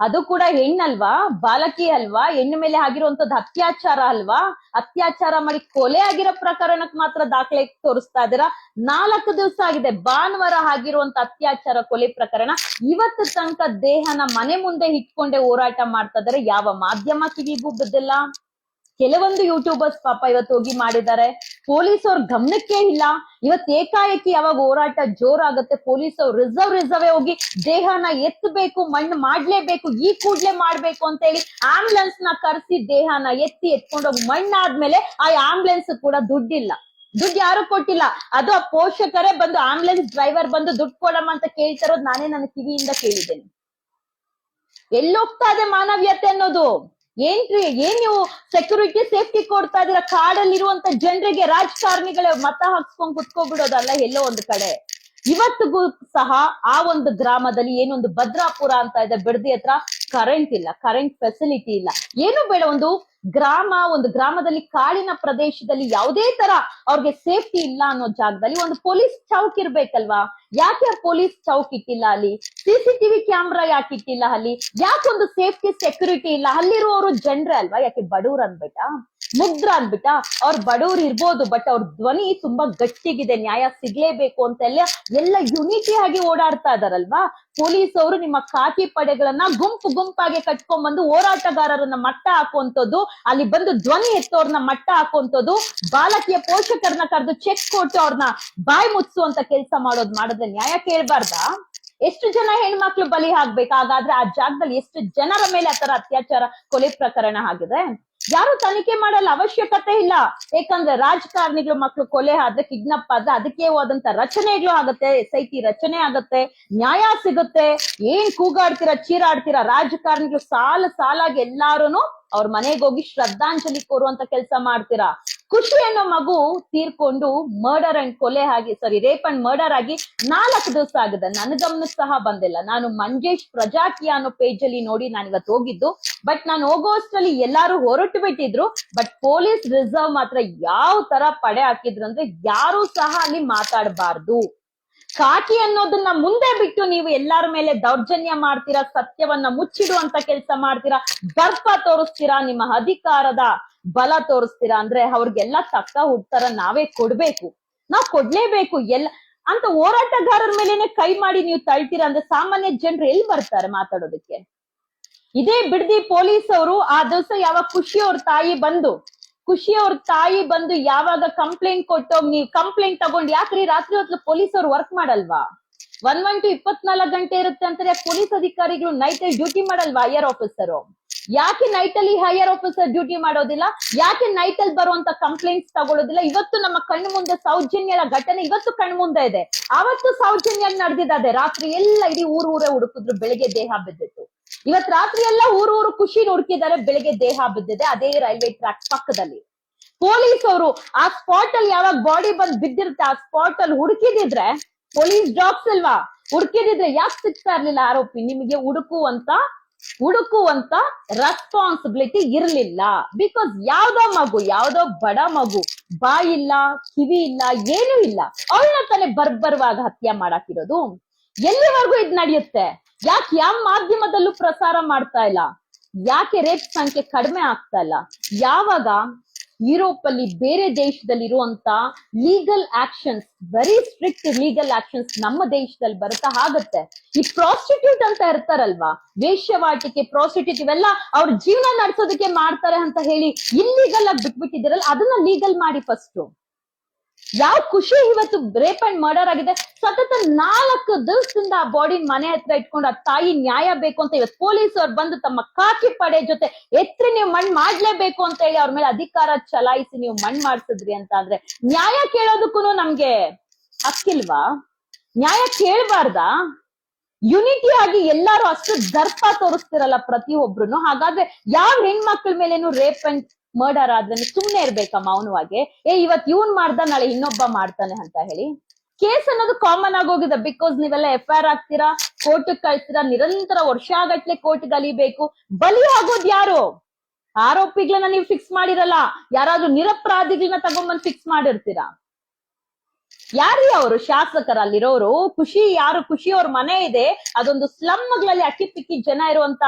ಅದು ಕೂಡ ಹೆಣ್ಣಲ್ವಾ? ಬಾಲಕಿ ಅಲ್ವಾ? ಹೆಣ್ಣು ಮೇಲೆ ಆಗಿರುವಂತದ್ದು ಅತ್ಯಾಚಾರ ಅಲ್ವಾ? ಅತ್ಯಾಚಾರ ಮಾಡಿ ಕೊಲೆ ಆಗಿರೋ ಪ್ರಕರಣಕ್ಕೆ ಮಾತ್ರ ದಾಖಲೆ ತೋರಿಸ್ತಾ ಇದ್ದೀರಾ? ನಾಲ್ಕು ದಿವಸ ಆಗಿದೆ. ಭಾನುವಾರ ಆಗಿರುವಂತ ಅತ್ಯಾಚಾರ, ಕೊಲೆ ಪ್ರಕರಣ. ಇವತ್ತು ತನಕ ದೇಹನ ಮನೆ ಮುಂದೆ ಇಟ್ಕೊಂಡೆ ಹೋರಾಟ ಮಾಡ್ತಾ ಇದಾರೆ ಯಾವ ಮಾಧ್ಯಮ ಕಿವಿಗೂ ಬುದ್ದಿಲ್ಲ. ಕೆಲವೊಂದು ಯೂಟ್ಯೂಬರ್ಸ್ ಪಾಪ ಇವತ್ತು ಹೋಗಿ ಮಾಡಿದ್ದಾರೆ. ಪೊಲೀಸ್ ಅವ್ರ ಗಮನಕ್ಕೆ ಇಲ್ಲ. ಇವತ್ತು ಏಕಾಏಕಿ ಯಾವಾಗ ಹೋರಾಟ ಜೋರಾಗುತ್ತೆ, ಪೊಲೀಸ್ ಅವ್ರು ರಿಸರ್ವ್ ರಿಸರ್ವ್ ಹೋಗಿ ದೇಹನ ಎತ್ತಬೇಕು ಮಣ್ಣು ಮಾಡ್ಲೇಬೇಕು, ಈ ಕೂಡ್ಲೆ ಮಾಡ್ಬೇಕು ಅಂತ ಹೇಳಿ ಆಂಬುಲೆನ್ಸ್ನ ಕರೆಸಿ ದೇಹನ ಎತ್ತಿ ಎತ್ಕೊಂಡೋಗಿ. ಮಣ್ಣಾದ್ಮೇಲೆ ಆ ಆಂಬುಲೆನ್ಸ್ ಕೂಡ ದುಡ್ಡಿಲ್ಲ. ದುಡ್ಡು ಯಾರು ಕೊಟ್ಟಿಲ್ಲ. ಅದು ಆ ಪೋಷಕರೇ ಬಂದು ಆಂಬುಲೆನ್ಸ್ ಡ್ರೈವರ್ ಬಂದು ದುಡ್ಡು ಕೊಡಮ್ಮ ಅಂತ ಕೇಳ್ತಾರೋದು ನಾನೇ ನನ್ನ ಕಿವಿಯಿಂದ ಕೇಳಿದ್ದೇನೆ. ಎಲ್ಲೋಗ್ತಾ ಇದೆ ಮಾನವೀಯತೆ ಅನ್ನೋದು? ಏನ್ರಿ ಏನ್ ನೀವು ಸೆಕ್ಯೂರಿಟಿ ಸೇಫ್ಟಿ ಕೊಡ್ತಾ ಇದೀರ ಕಾಡಲ್ಲಿರುವಂತ ಜನರಿಗೆ ರಾಜಕಾರಣಿಗಳ ಮತ ಹಾಕ್ಸ್ಕೊಂಡ್ ಕುತ್ಕೋಬಿಡೋದಲ್ಲ ಎಲ್ಲೋ ಒಂದು ಕಡೆ. ಇವತ್ತಿಗೂ ಸಹ ಆ ಒಂದು ಗ್ರಾಮದಲ್ಲಿ ಏನೊಂದು ಭದ್ರಾಪುರ ಅಂತ ಇದೆ, ಬಿಡದಿ ಹತ್ರ ಕರೆಂಟ್ ಇಲ್ಲ ಕರೆಂಟ್ ಫೆಸಿಲಿಟಿ ಇಲ್ಲ. ಏನು ಬೇಡ, ಒಂದು ಗ್ರಾಮ, ಒಂದು ಗ್ರಾಮದಲ್ಲಿ ಕಾಡಿನ ಪ್ರದೇಶದಲ್ಲಿ ಯಾವುದೇ ತರ ಅವ್ರಿಗೆ ಸೇಫ್ಟಿ ಇಲ್ಲ ಅನ್ನೋ ಜಾಗದಲ್ಲಿ ಒಂದು ಪೊಲೀಸ್ ಚೌಕ್ ಇರ್ಬೇಕಲ್ವಾ? ಯಾಕೆ ಪೊಲೀಸ್ ಚೌಕ್ ಇಟ್ಟಿಲ್ಲ ಅಲ್ಲಿ? ಸಿಸಿಟಿವಿ ಕ್ಯಾಮ್ರಾ ಯಾಕೆ ಇಟ್ಟಿಲ್ಲ ಅಲ್ಲಿ? ಯಾಕೊಂದು ಸೇಫ್ಟಿ ಸೆಕ್ಯೂರಿಟಿ ಇಲ್ಲ? ಅಲ್ಲಿರುವವರು ಜನರೇ ಅಲ್ವಾ? ಯಾಕೆ ಬಡವ್ರು ಅನ್ಬಿಟ್ಟ ಮುಗ್ದ್ರ ಅನ್ಬಿಟ್ಟ ಅವ್ರ ಬಡವ್ರು ಇರ್ಬೋದು ಬಟ್ ಅವ್ರ ಧ್ವನಿ ತುಂಬಾ ಗಟ್ಟಿಗಿದೆ, ನ್ಯಾಯ ಸಿಗ್ಲೇಬೇಕು ಅಂತೆಲ್ಲ ಎಲ್ಲ ಯುನಿಟಿ ಆಗಿ ಓಡಾಡ್ತಾ ಇದಾರಲ್ವಾ? ಪೊಲೀಸ್ ಅವರು ನಿಮ್ಮ ಖಾಕಿ ಪಡೆಗಳನ್ನ ಗುಂಪು ಗುಂಪಾಗಿ ಕಟ್ಕೊಂಡ್ ಬಂದು ಹೋರಾಟಗಾರರನ್ನ ಮಟ್ಟ ಹಾಕುವಂತದ್ದು ಅಲ್ಲಿ ಬಂದು ಧ್ವನಿ ಎತ್ತೋರ್ನ ಮಟ್ಟ ಹಾಕುವಂತದ್ದು ಬಾಲಕಿಯ ಪೋಷಕರನ್ನ ಕರೆದು ಚೆಕ್ ಕೊಟ್ಟು ಅವ್ರನ್ನ ಬಾಯಿ ಮುಚ್ಚುವಂತ ಕೆಲಸ ಮಾಡೋದ್ ಮಾಡಿದ್ರೆ ನ್ಯಾಯ ಕೇಳ್ಬಾರ್ದಾ? ಎಷ್ಟು ಜನ ಹೆಣ್ಮಕ್ಳು ಬಲಿ ಹಾಕ್ಬೇಕು ಹಾಗಾದ್ರೆ ಆ ಜಾಗದಲ್ಲಿ ಎಷ್ಟು ಜನರ ಮೇಲೆ ಆತರ ಅತ್ಯಾಚಾರ, ಕೊಲೆ ಪ್ರಕರಣ ಆಗಿದೆ? ಯಾರು ತನಿಖೆ ಮಾಡಲ್ಲ ಅವಶ್ಯಕತೆ ಇಲ್ಲ. ಯಾಕಂದ್ರೆ ರಾಜಕಾರಣಿಗಳು ಮಕ್ಕಳು ಕೊಲೆ ಆದ್ರೆ ಕಿಡ್ನಪ್ ಆದ್ರೆ ಅದಕ್ಕೆ ಹೋದಂತ ರಚನೆಗಳು ಆಗುತ್ತೆ ಟಿ ರಚನೆ ಆಗುತ್ತೆ, ನ್ಯಾಯ ಸಿಗುತ್ತೆ. ಏನ್ ಕೂಗಾಡ್ತೀರಾ, ಚೀರಾಡ್ತೀರಾ, ರಾಜಕಾರಣಿಗಳು ಸಾಲ ಸಾಲಾಗಿ ಎಲ್ಲಾರುನು ಅವ್ರ ಮನೆಗೆ ಹೋಗಿ ಶ್ರದ್ಧಾಂಜಲಿ ಕೋರುವಂತ ಕೆಲಸ ಮಾಡ್ತೀರಾ? ಖುಷಿ ಅನ್ನೋ ಮಗು ತೀರ್ಕೊಂಡು ಮರ್ಡರ್ ಅಂಡ್ ಕೊಲೆ ಆಗಿ ಸಾರಿ ರೇಪ್ ಅಂಡ್ ಮರ್ಡರ್ ಆಗಿ ನಾಲ್ಕು ದಿವಸ ಆಗಿದೆ. ನನ್ನ ಗಮನಕ್ಕೆ ಸಹ ಬಂದಿಲ್ಲ. ನಾನು ಮಂಜೇಶ್ ಪ್ರಜಾಕಿಯ ಅನ್ನೋ ಪೇಜ್ ಅಲ್ಲಿ ನೋಡಿ ನಾನು ಇವತ್ತು ಹೋಗಿದ್ದು. ಬಟ್ ನಾನು ಹೋಗೋಷ್ಟರಲ್ಲಿ ಎಲ್ಲಾರು ಹೊರಟು ಬಿಟ್ಟಿದ್ರು. ಬಟ್ ಪೊಲೀಸ್ ರಿಸರ್ವ್ ಮಾತ್ರ ಯಾವ ತರ ಪಡೆ ಹಾಕಿದ್ರು ಅಂದ್ರೆ ಯಾರು ಸಹ ಅಲ್ಲಿ ಮಾತಾಡಬಾರ್ದು. ಕಾಕಿ ಅನ್ನೋದನ್ನ ಮುಂದೆ ಬಿಟ್ಟು ನೀವು ಎಲ್ಲಾರ ಮೇಲೆ ದೌರ್ಜನ್ಯ ಮಾಡ್ತೀರಾ, ಸತ್ಯವನ್ನ ಮುಚ್ಚಿಡುವಂತ ಕೆಲಸ ಮಾಡ್ತೀರಾ, ದರ್ಪ ತೋರಿಸ್ತೀರಾ, ನಿಮ್ಮ ಅಧಿಕಾರದ ಬಲ ತೋರಿಸ್ತೀರಾ ಅಂದ್ರೆ ಅವ್ರಿಗೆಲ್ಲ ತಕ್ಕ ಉತ್ತರ ನಾವೇ ಕೊಡ್ಬೇಕು. ನಾವ್ ಕೊಡ್ಲೇಬೇಕು ಎಲ್ಲ ಅಂತ ಹೋರಾಟಗಾರರ ಮೇಲೆನೆ ಕೈ ಮಾಡಿ ನೀವು ತಳ್ತೀರಾ ಅಂದ್ರೆ ಸಾಮಾನ್ಯ ಜನರು ಎಲ್ಲಿ ಬರ್ತಾರೆ ಮಾತಾಡೋದಕ್ಕೆ? ಇದೇ ಬಿಡದಿ ಪೊಲೀಸ್ ಅವರು ಆ ದಿವಸ ಯಾವಾಗ ಖುಷಿ ಅವ್ರ ತಾಯಿ ಬಂದು ಖುಷಿ ಅವ್ರ ತಾಯಿ ಬಂದು ಯಾವಾಗ ಕಂಪ್ಲೇಂಟ್ ಕೊಟ್ಟೋಗ್ ನೀವ್ ಕಂಪ್ಲೇಂಟ್ ತಗೊಂಡ್ ಯಾಕ್ರಿ ರಾತ್ರಿ ಹೊತ್ತು ಪೊಲೀಸ್ ಅವ್ರು ವರ್ಕ್ ಮಾಡಲ್ವಾ? ಒನ್ ಒನ್ ಟು ಇಪ್ಪತ್ನಾಲ್ಕು ಗಂಟೆ ಇರುತ್ತೆ ಅಂತಾರೆ, ಪೊಲೀಸ್ ಅಧಿಕಾರಿಗಳು ನೈಟ್ ಅಲ್ಲಿ ಡ್ಯೂಟಿ ಮಾಡಲ್ವಾ ಹೈಯರ್ ಆಫೀಸರ್ ಯಾಕೆ ನೈಟ್ ಅಲ್ಲಿ ಹೈಯರ್ ಆಫೀಸರ್ ಡ್ಯೂಟಿ ಮಾಡೋದಿಲ್ಲ? ಯಾಕೆ ನೈಟ್ ಅಲ್ಲಿ ಬರುವಂತ ಕಂಪ್ಲೇಂಟ್ಸ್ ತಗೊಳ್ಳೋದಿಲ್ಲ ಇವತ್ತು ನಮ್ಮ ಕಣ್ಣು ಮುಂದೆ ಸೌಜನ್ಯದ ಘಟನೆ, ಇವತ್ತು ಕಣ್ಣು ಮುಂದೆ ಇದೆ. ಅವತ್ತು ಸೌಜನ್ಯ ನಡೆದಿದೆ ರಾತ್ರಿ ಎಲ್ಲ ಇಡೀ ಊರ್ ಊರೇ ಹುಡುಕಿದ್ರು, ಬೆಳಿಗ್ಗೆ ದೇಹ ಬಿದ್ದಿತ್ತು. ಇವತ್ ರಾತ್ರಿ ಎಲ್ಲ ಊರು ಖುಷಿ ಹುಡುಕಿದ್ದಾರೆ ಬೆಳಿಗ್ಗೆ ದೇಹ ಬಿದ್ದಿದೆ. ಅದೇ ರೈಲ್ವೆ ಟ್ರ್ಯಾಕ್ ಪಕ್ಕದಲ್ಲಿ. ಪೊಲೀಸ್ ಅವರು ಆ ಸ್ಪಾಟ್ ಅಲ್ಲಿ ಯಾವಾಗ ಬಾಡಿ ಬಂದ್ ಬಿದ್ದಿರುತ್ತೆ, ಆ ಸ್ಪಾಟ್ ಅಲ್ಲಿ ಹುಡುಕಿದಿದ್ರೆ, ಪೊಲೀಸ್ ಜಾಬ್ಸ್ ಅಲ್ವಾ? ಹುಡುಕಿದಿದ್ರೆ ಯಾಕೆ ಸಿಗ್ತಾ ಇರ್ಲಿಲ್ಲ ಆರೋಪಿ? ನಿಮಗೆ ಹುಡುಕುವಂತ ಹುಡುಕುವಂತ ರೆಸ್ಪಾನ್ಸಿಬಿಲಿಟಿ ಇರ್ಲಿಲ್ಲ. ಬಿಕಾಸ್ ಯಾವ್ದೋ ಮಗು, ಯಾವ್ದೋ ಬಡ ಮಗು ಬಾಯಿಲ್ಲ ಕಿವಿ ಇಲ್ಲ, ಏನೂ ಇಲ್ಲ. ಅವಳನ್ನ ತಾನೇ ಬರ್ಬರ್ವಾಗ ಹತ್ಯೆ ಮಾಡಾಕಿರೋದು. ಎಲ್ಲಿವರೆಗೂ ಇದ್ ನಡೆಯುತ್ತೆ? ಯಾಕೆ ಯಾವ ಮಾಧ್ಯಮದಲ್ಲೂ ಪ್ರಸಾರ ಮಾಡ್ತಾ ಇಲ್ಲ? ಯಾಕೆ ರೇಪ್ ಸಂಖ್ಯೆ ಕಡಿಮೆ ಆಗ್ತಾ ಇಲ್ಲ? ಯಾವಾಗ ಯುರೋಪ್ ಅಲ್ಲಿ ಬೇರೆ ದೇಶದಲ್ಲಿ ಇರುವಂತ legal actions very strict legal actions ನಮ್ಮ ದೇಶದಲ್ಲಿ ಬರುತ್ತಾ ಆಗತ್ತೆ. ಈ ಪ್ರಾಸ್ಟಿಟ್ಯೂಟ್ ಅಂತ ಇರ್ತಾರಲ್ವಾ? ವೇಶ್ಯವಾಟಿಕೆ ಪ್ರಾಸ್ಟಿಟ್ಯೂಟ್ ಇವೆಲ್ಲ ಅವ್ರ ಜೀವನ ನಡೆಸೋದಕ್ಕೆ ಮಾಡ್ತಾರೆ ಅಂತ ಹೇಳಿ ಇಲ್ಲಿಗೆಲ್ಲ ಆಗಿ ಅದನ್ನ ಲೀಗಲ್ ಮಾಡಿ ಫಸ್ಟ್ ಯಾವ ಖುಷಿ ಇವತ್ತು ರೇಪ್ ಅಂಡ್ ಮರ್ಡರ್ ಆಗಿದೆ? ಸತತ ನಾಲ್ಕು ದಿವಸದಿಂದ ಆ ಬಾಡಿ ಮನೆ ಹತ್ರ ಇಟ್ಕೊಂಡು ಆ ತಾಯಿ ನ್ಯಾಯ ಬೇಕು ಅಂತ ಇವತ್ತು ಪೊಲೀಸ್ ಅವ್ರು ಬಂದು ತಮ್ಮ ಕಾಕಿ ಪಡೆ ಜೊತೆ ಎತ್ರಿ ನೀವು ಮಣ್ಣು ಮಾಡ್ಲೇಬೇಕು ಅಂತ ಹೇಳಿ ಅವ್ರ ಮೇಲೆ ಅಧಿಕಾರ ಚಲಾಯಿಸಿ ನೀವು ಮಣ್ಣು ಮಾಡ್ಸಿದ್ರಿ ಅಂತ ಅಂದ್ರೆ ನ್ಯಾಯ ಕೇಳೋದಕ್ಕೂ ನಮ್ಗೆ ಹಕ್ಕಿಲ್ವಾ? ನ್ಯಾಯ ಕೇಳಬಾರ್ದಾ? ಯುನಿಟಿ ಆಗಿ ಎಲ್ಲಾರು ಅಷ್ಟು ದರ್ಪ ತೋರಿಸ್ತಿರಲ್ಲ ಪ್ರತಿಯೊಬ್ರು ಹಾಗಾದ್ರೆ ಯಾವ ಹೆಣ್ಮಕ್ಳ ಮೇಲೇನು ರೇಪ್ ಅಂಡ್ ಮರ್ಡರ್ ಆದ್ರೆ ಸುಮ್ನೆ ಇರ್ಬೇಕಾ ಮೌನವಾಗಿ ಏ, ಇವತ್ ಇವನ್ ಮಾಡ್ದ, ನಾಳೆ ಇನ್ನೊಬ್ಬ ಮಾಡ್ತಾನೆ ಅಂತ ಹೇಳಿ. ಕೇಸ್ ಅನ್ನೋದು ಕಾಮನ್ ಆಗೋಗಿದೆ ಬಿಕಾಸ್ ನೀವೆಲ್ಲ ಎಫ್ ಐ ಆರ್ ಆಗ್ತೀರಾ? ಕೋರ್ಟ್ ಕಳ್ತೀರಾ ನಿರಂತರ ವರ್ಷಗಟ್ಲೆ ಕೋರ್ಟ್ ಗಲಿಬೇಕು ಬಲಿ ಆಗೋದ್ ಯಾರು? ಆರೋಪಿಗಳನ್ನ ನೀವು ಫಿಕ್ಸ್ ಮಾಡಿರಲ್ಲ. ಯಾರಾದ್ರೂ ನಿರಪರಾಧಿಗಳನ್ನ ತಗೊಂಬಂದ್ ಫಿಕ್ಸ್ ಮಾಡಿರ್ತೀರಾ? ಯಾರೀ ಅವರು ಶಾಸಕರ ಅಲ್ಲಿರೋರು ಖುಷಿ ಯಾರು ಖುಷಿ ಅವ್ರ ಮನೆ ಇದೆ, ಅದೊಂದು ಸ್ಲಮ್ಗಳಲ್ಲಿ ಅಕ್ಕಿ ಪಿಕ್ಕಿ ಜನ ಇರುವಂತ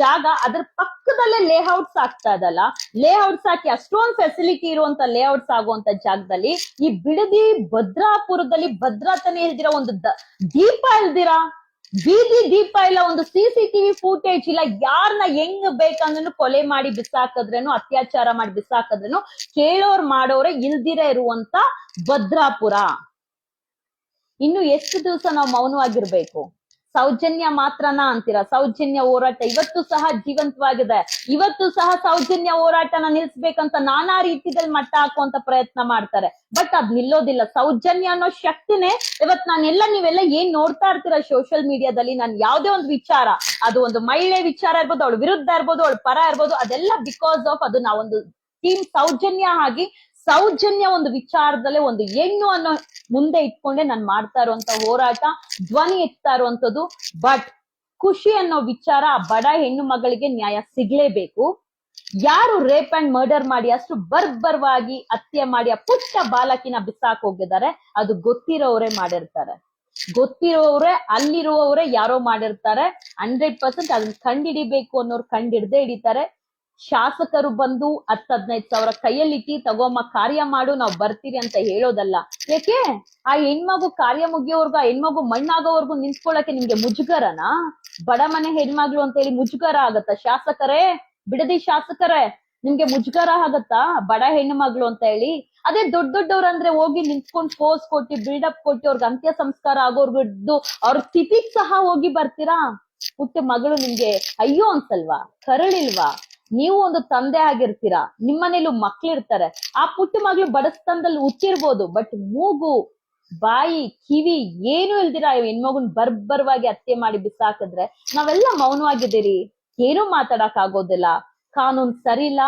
ಜಾಗ, ಅದ್ರ ಪಕ್ಕದಲ್ಲೇ ಲೇಔಟ್ಸ್ ಆಗ್ತಾ ಇದಲ್ಲ. ಲೇಔಟ್ಸ್ ಹಾಕಿ ಅಷ್ಟೊಂದು ಫೆಸಿಲಿಟಿ ಇರುವಂತ ಲೇಔಟ್ಸ್ ಆಗುವಂತ ಜಾಗದಲ್ಲಿ, ಈ ಬಿಡದಿ ಭದ್ರಾಪುರದಲ್ಲಿ ಭದ್ರಾತನೇ ಇಲ್ದಿರ ಒಂದು ದೀಪ ಇಲ್ದಿರಾ? ಬೀದಿ ದೀಪ ಇಲ್ಲ, ಒಂದು ಸಿ ಸಿ ಟಿವಿ ಫೂಟೇಜ್ ಇಲ್ಲ ಯಾರನ್ನ ಹೆಂಗ್ ಬೇಕಂದ್ರೂ ಕೊಲೆ ಮಾಡಿ ಬಿಸಾಕದ್ರೇನು, ಅತ್ಯಾಚಾರ ಮಾಡಿ ಬಿಸಾಕದ್ರೇನು, ಕೇಳೋರ್ ಮಾಡೋರೆ ಇಲ್ದಿರ ಇರುವಂತ ಭದ್ರಾಪುರ. ಇನ್ನು ಎಷ್ಟು ದಿವಸ ನಾವು ಮೌನವಾಗಿರ್ಬೇಕು? ಸೌಜನ್ಯ ಮಾತ್ರನ ಅಂತೀರಾ. ಸೌಜನ್ಯ ಹೋರಾಟ ಇವತ್ತು ಸಹ ಜೀವಂತವಾಗಿದೆ. ಇವತ್ತು ಸಹ ಸೌಜನ್ಯ ಹೋರಾಟನ ನಿಲ್ಸ್ಬೇಕಂತ ನಾನಾ ರೀತಿಯಲ್ಲಿ ಮಟ್ಟ ಹಾಕುವಂತ ಪ್ರಯತ್ನ ಮಾಡ್ತಾರೆ. ಬಟ್ ಅದ್ ನಿಲ್ಲೋದಿಲ್ಲ. ಸೌಜನ್ಯ ಅನ್ನೋ ಶಕ್ತಿನೇ ಇವತ್ ನಾನೆಲ್ಲ ನೀವೆಲ್ಲ ಏನ್ ನೋಡ್ತಾ ಇರ್ತೀರಾ ಸೋಷಿಯಲ್ ಮೀಡಿಯಾದಲ್ಲಿ ನಾನು ಯಾವ್ದೇ ಒಂದು ವಿಚಾರ, ಅದು ಒಂದು ಮಹಿಳೆ ವಿಚಾರ ಇರ್ಬೋದು, ಅವಳ ವಿರುದ್ಧ ಇರ್ಬೋದು, ಅವಳ ಪರ ಇರ್ಬೋದು, ಅದೆಲ್ಲ ಬಿಕಾಸ್ ಆಫ್ ಅದು ನಾವೊಂದು ಟೀಮ್ ಸೌಜನ್ಯ ಆಗಿ ಸೌಜನ್ಯ ಒಂದು ವಿಚಾರದಲ್ಲೇ ಒಂದು ಹೆಣ್ಣು ಅನ್ನೋ ಮುಂದೆ ಇಟ್ಕೊಂಡೆ ನಾನು ಮಾಡ್ತಾ ಇರುವಂತ ಹೋರಾಟ, ಧ್ವನಿ ಎತ್ತಾ ಇರುವಂತದ್ದು ಬಟ್ ಖುಷಿ ಅನ್ನೋ ವಿಚಾರ ಆ ಬಡ ಹೆಣ್ಣು ಮಗಳಿಗೆ ನ್ಯಾಯ ಸಿಗ್ಲೇಬೇಕು. ಯಾರು ರೇಪ್ ಅಂಡ್ ಮರ್ಡರ್ ಮಾಡಿ ಅಷ್ಟು ಬರ್ಬರ್ವಾಗಿ ಹತ್ಯೆ ಮಾಡಿ ಆ ಪುಟ್ಟ ಬಾಲಕಿನ ಬಿಸಾಕ್ ಹೋಗಿದ್ದಾರೆ, ಅದು ಗೊತ್ತಿರೋವರೇ ಮಾಡಿರ್ತಾರೆ. ಗೊತ್ತಿರೋವ್ರೆ ಅಲ್ಲಿರುವವರೇ ಯಾರೋ ಮಾಡಿರ್ತಾರೆ. ಹಂಡ್ರೆಡ್ ಪರ್ಸೆಂಟ್ ಅದನ್ನ ಕಂಡಿಡಿಬೇಕು ಅನ್ನೋರು ಕಂಡಿಡ್ದೇ ಹಿಡಿತಾರೆ. ಶಾಸಕರು ಬಂದು ಹತ್ತು ಹದಿನೈದು ಸಾವಿರ ಕೈಯಲ್ಲಿಟ್ಟಿ ತಗೋಮ್ಮ ಕಾರ್ಯ ಮಾಡು, ನಾವು ಬರ್ತೀರಿ ಅಂತ ಹೇಳೋದಲ್ಲ. ಯಾಕೆ? ಆ ಹೆಣ್ಮಗು ಕಾರ್ಯ ಮುಗಿಯೋವರ್ಗು, ಆ ಹೆಣ್ಮಗು ಮಣ್ಣಾಗೋವರ್ಗು ನಿಂತ್ಕೊಳ್ಳಕ್ಕೆ ನಿಮ್ಗೆ ಮುಜುಗರನಾ? ಬಡ ಮನೆ ಹೆಣ್ಮಗ್ಳು ಅಂತ ಹೇಳಿ ಮುಜುಗರ ಆಗತ್ತ ಶಾಸಕರೇ? ಬಿಡದಿ ಶಾಸಕರೇ, ನಿಮ್ಗೆ ಮುಜುಗರ ಆಗತ್ತಾ ಬಡ ಹೆಣ್ಣು ಮಗಳು ಅಂತ ಹೇಳಿ ಅದೇ ದೊಡ್ಡ ದೊಡ್ಡವ್ರ ಅಂದ್ರೆ ಹೋಗಿ ನಿಂತ್ಕೊಂಡ್ ಪೋಸ್ ಕೊಟ್ಟು ಬಿಲ್ಡಪ್ ಕೊಟ್ಟು ಅವ್ರಿಗೆ ಅಂತ್ಯ ಸಂಸ್ಕಾರ ಆಗೋರ್ಗಿದ್ದು ಅವ್ರ ಸ್ಥಿತಿಗ್ ಸಹ ಹೋಗಿ ಬರ್ತೀರಾ? ಪುಟ್ಟ ಮಗಳು ನಿಮ್ಗೆ, ಅಯ್ಯೋ ಅನ್ಸಲ್ವಾ? ಕರಳಿಲ್ವಾ? ನೀವು ಒಂದು ತಂದೆ ಆಗಿರ್ತೀರಾ, ನಿಮ್ಮನೇಲೂ ಮಕ್ಳಿರ್ತಾರೆ, ಆ ಪುಟ್ಟ ಮಗಳು ಬಡಸ್ತನದಲ್ಲಿ ಹುಟ್ಟಿರ್ಬೋದು ಬಟ್ ಮೂಗು, ಬಾಯಿ, ಕಿವಿ ಏನು ಇಲ್ದಿರ ಹೆಣ್ಮಗುನ್ ಬರ್ಬರ್ವಾಗಿ ಹತ್ಯೆ ಮಾಡಿ ಬಿಸಾಕಿದ್ರೆ ನಾವೆಲ್ಲ ಮೌನವಾಗಿದ್ದೀರಿ, ಏನೂ ಮಾತಾಡಕ್ ಆಗೋದಿಲ್ಲ ಕಾನೂನ್ ಸರಿ ಇಲ್ಲ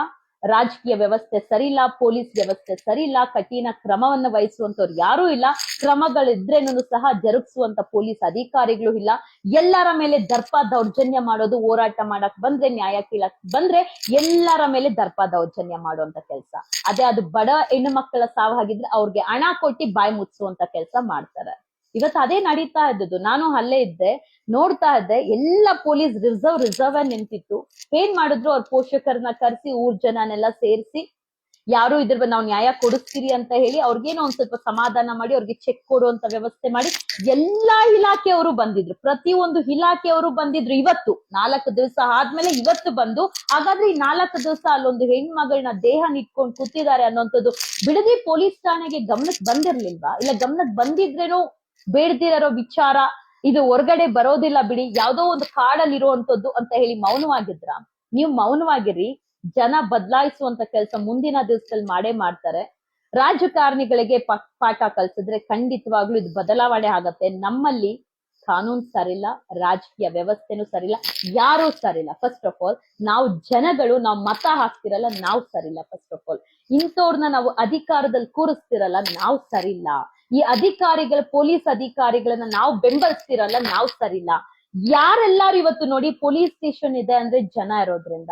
ರಾಜಕೀಯ ವ್ಯವಸ್ಥೆ ಸರಿಯಿಲ್ಲ, ಪೊಲೀಸ್ ವ್ಯವಸ್ಥೆ ಸರಿ ಇಲ್ಲ ಕಠಿಣ ಕ್ರಮವನ್ನ ವಹಿಸುವಂತವ್ರು ಯಾರೂ ಇಲ್ಲ. ಕ್ರಮಗಳಿದ್ರೇನು ಸಹ ಜರುಗಿಸುವಂತ ಪೊಲೀಸ್ ಅಧಿಕಾರಿಗಳು ಇಲ್ಲ. ಎಲ್ಲರ ಮೇಲೆ ದರ್ಪ ದೌರ್ಜನ್ಯ ಮಾಡೋದು, ಹೋರಾಟ ಮಾಡಕ್ ಬಂದ್ರೆ ನ್ಯಾಯ ಕೇಳಕ್ ಬಂದ್ರೆ ಎಲ್ಲರ ಮೇಲೆ ದರ್ಪ ದೌರ್ಜನ್ಯ ಮಾಡುವಂತ ಕೆಲಸ. ಅದೇ ಅದು ಬಡ ಹೆಣ್ಣು ಮಕ್ಕಳ ಸಾವಾಗಿದ್ರೆ ಅವ್ರಿಗೆ ಹಣ ಕೊಟ್ಟಿ ಬಾಯಿ ಮುಚ್ಚುವಂತ ಕೆಲಸ ಮಾಡ್ತಾರೆ. ಇವತ್ತು ಅದೇ ನಡೀತಾ ಇದ್ದದ್ದು. ನಾನು ಅಲ್ಲೇ ಇದ್ದೆ, ನೋಡ್ತಾ ಇದ್ದೆ, ಎಲ್ಲ ಪೊಲೀಸ್ ರಿಸರ್ವ್ ರಿಸರ್ವ್ ನಿಂತಿತ್ತು. ಏನ್ ಮಾಡಿದ್ರು ಅವ್ರ ಪೋಷಕರನ್ನ ಕರೆಸಿ, ಊರ್ ಜನನೆಲ್ಲ ಸೇರಿಸಿ, ಯಾರು ಇದ್ರ ನಾವು ನ್ಯಾಯ ಕೊಡಿಸ್ತೀರಿ ಅಂತ ಹೇಳಿ ಅವ್ರಿಗೇನೋ ಒಂದ್ ಸ್ವಲ್ಪ ಸಮಾಧಾನ ಮಾಡಿ ಅವ್ರಿಗೆ ಚೆಕ್ ಕೊಡುವಂತ ವ್ಯವಸ್ಥೆ ಮಾಡಿ ಎಲ್ಲಾ ಇಲಾಖೆಯವರು ಬಂದಿದ್ರು. ಪ್ರತಿಯೊಂದು ಇಲಾಖೆಯವರು ಬಂದಿದ್ರು ಇವತ್ತು. ನಾಲ್ಕು ದಿವಸ ಆದ್ಮೇಲೆ ಇವತ್ತು ಬಂದು, ಹಾಗಾದ್ರೆ ಈ ನಾಲ್ಕು ದಿವಸ ಅಲ್ಲೊಂದು ಹೆಣ್ಮಗಳನ್ನ ದೇಹ ನಿಟ್ಕೊಂಡು ಕೂತಿದ್ದಾರೆ ಅನ್ನೋಂಥದ್ದು ಬಿಡದಿ ಪೊಲೀಸ್ ಠಾಣೆಗೆ ಗಮನಕ್ಕೆ ಬಂದಿರ್ಲಿಲ್ವಾ? ಇಲ್ಲ ಗಮನಕ್ಕೆ ಬಂದಿದ್ರೇನೋ ಬೇಡದಿರೋ ವಿಚಾರ, ಇದು ಹೊರಗಡೆ ಬರೋದಿಲ್ಲ ಬಿಡಿ. ಯಾವ್ದೋ ಒಂದು ಕಾಡಲ್ಲಿ ಇರುವಂತದ್ದು ಅಂತ ಹೇಳಿ ಮೌನವಾಗಿದ್ರ. ನೀವು ಮೌನವಾಗಿರಿ. ಜನ ಬದಲಾಯಿಸುವಂತ ಕೆಲಸ ಮುಂದಿನ ದಿವಸದಲ್ಲಿ ಮಾಡೇ ಮಾಡ್ತಾರೆ. ರಾಜಕಾರಣಿಗಳಿಗೆ ಪಾಠ ಕಲ್ಸಿದ್ರೆ ಖಂಡಿತವಾಗ್ಲೂ ಇದು ಬದಲಾವಣೆ ಆಗತ್ತೆ. ನಮ್ಮಲ್ಲಿ ಕಾನೂನು ಸರಿಲ್ಲ, ರಾಜಕೀಯ ವ್ಯವಸ್ಥೆನೂ ಸರಿಲ್ಲ, ಯಾರೂ ಸರಿಲ್ಲ. ಫಸ್ಟ್ ಆಫ್ ಆಲ್ ನಾವು ಜನಗಳು, ನಾವು ಮತ ಹಾಕ್ತಿರಲ್ಲ, ನಾವು ಸರಿಲ್ಲ ಫಸ್ಟ್ ಆಫ್ ಆಲ್ ಇಂಥವ್ರನ್ನ ನಾವು ಅಧಿಕಾರದಲ್ಲಿ ಕೂರಿಸ್ತಿರಲ್ಲ, ನಾವು ಸರಿಲ್ಲ. ಈ ಅಧಿಕಾರಿಗಳ, ಪೊಲೀಸ್ ಅಧಿಕಾರಿಗಳನ್ನ ನಾವು ಬೆಂಬಲಿಸ್ತಿರಲ್ಲ, ನಾವು ಸರಿಲ್ಲ. ಯಾರೆಲ್ಲಾರು ಇವತ್ತು ನೋಡಿ ಪೊಲೀಸ್ ಸ್ಟೇಷನ್ ಇದೆ ಅಂದ್ರೆ ಜನ ಇರೋದ್ರಿಂದ.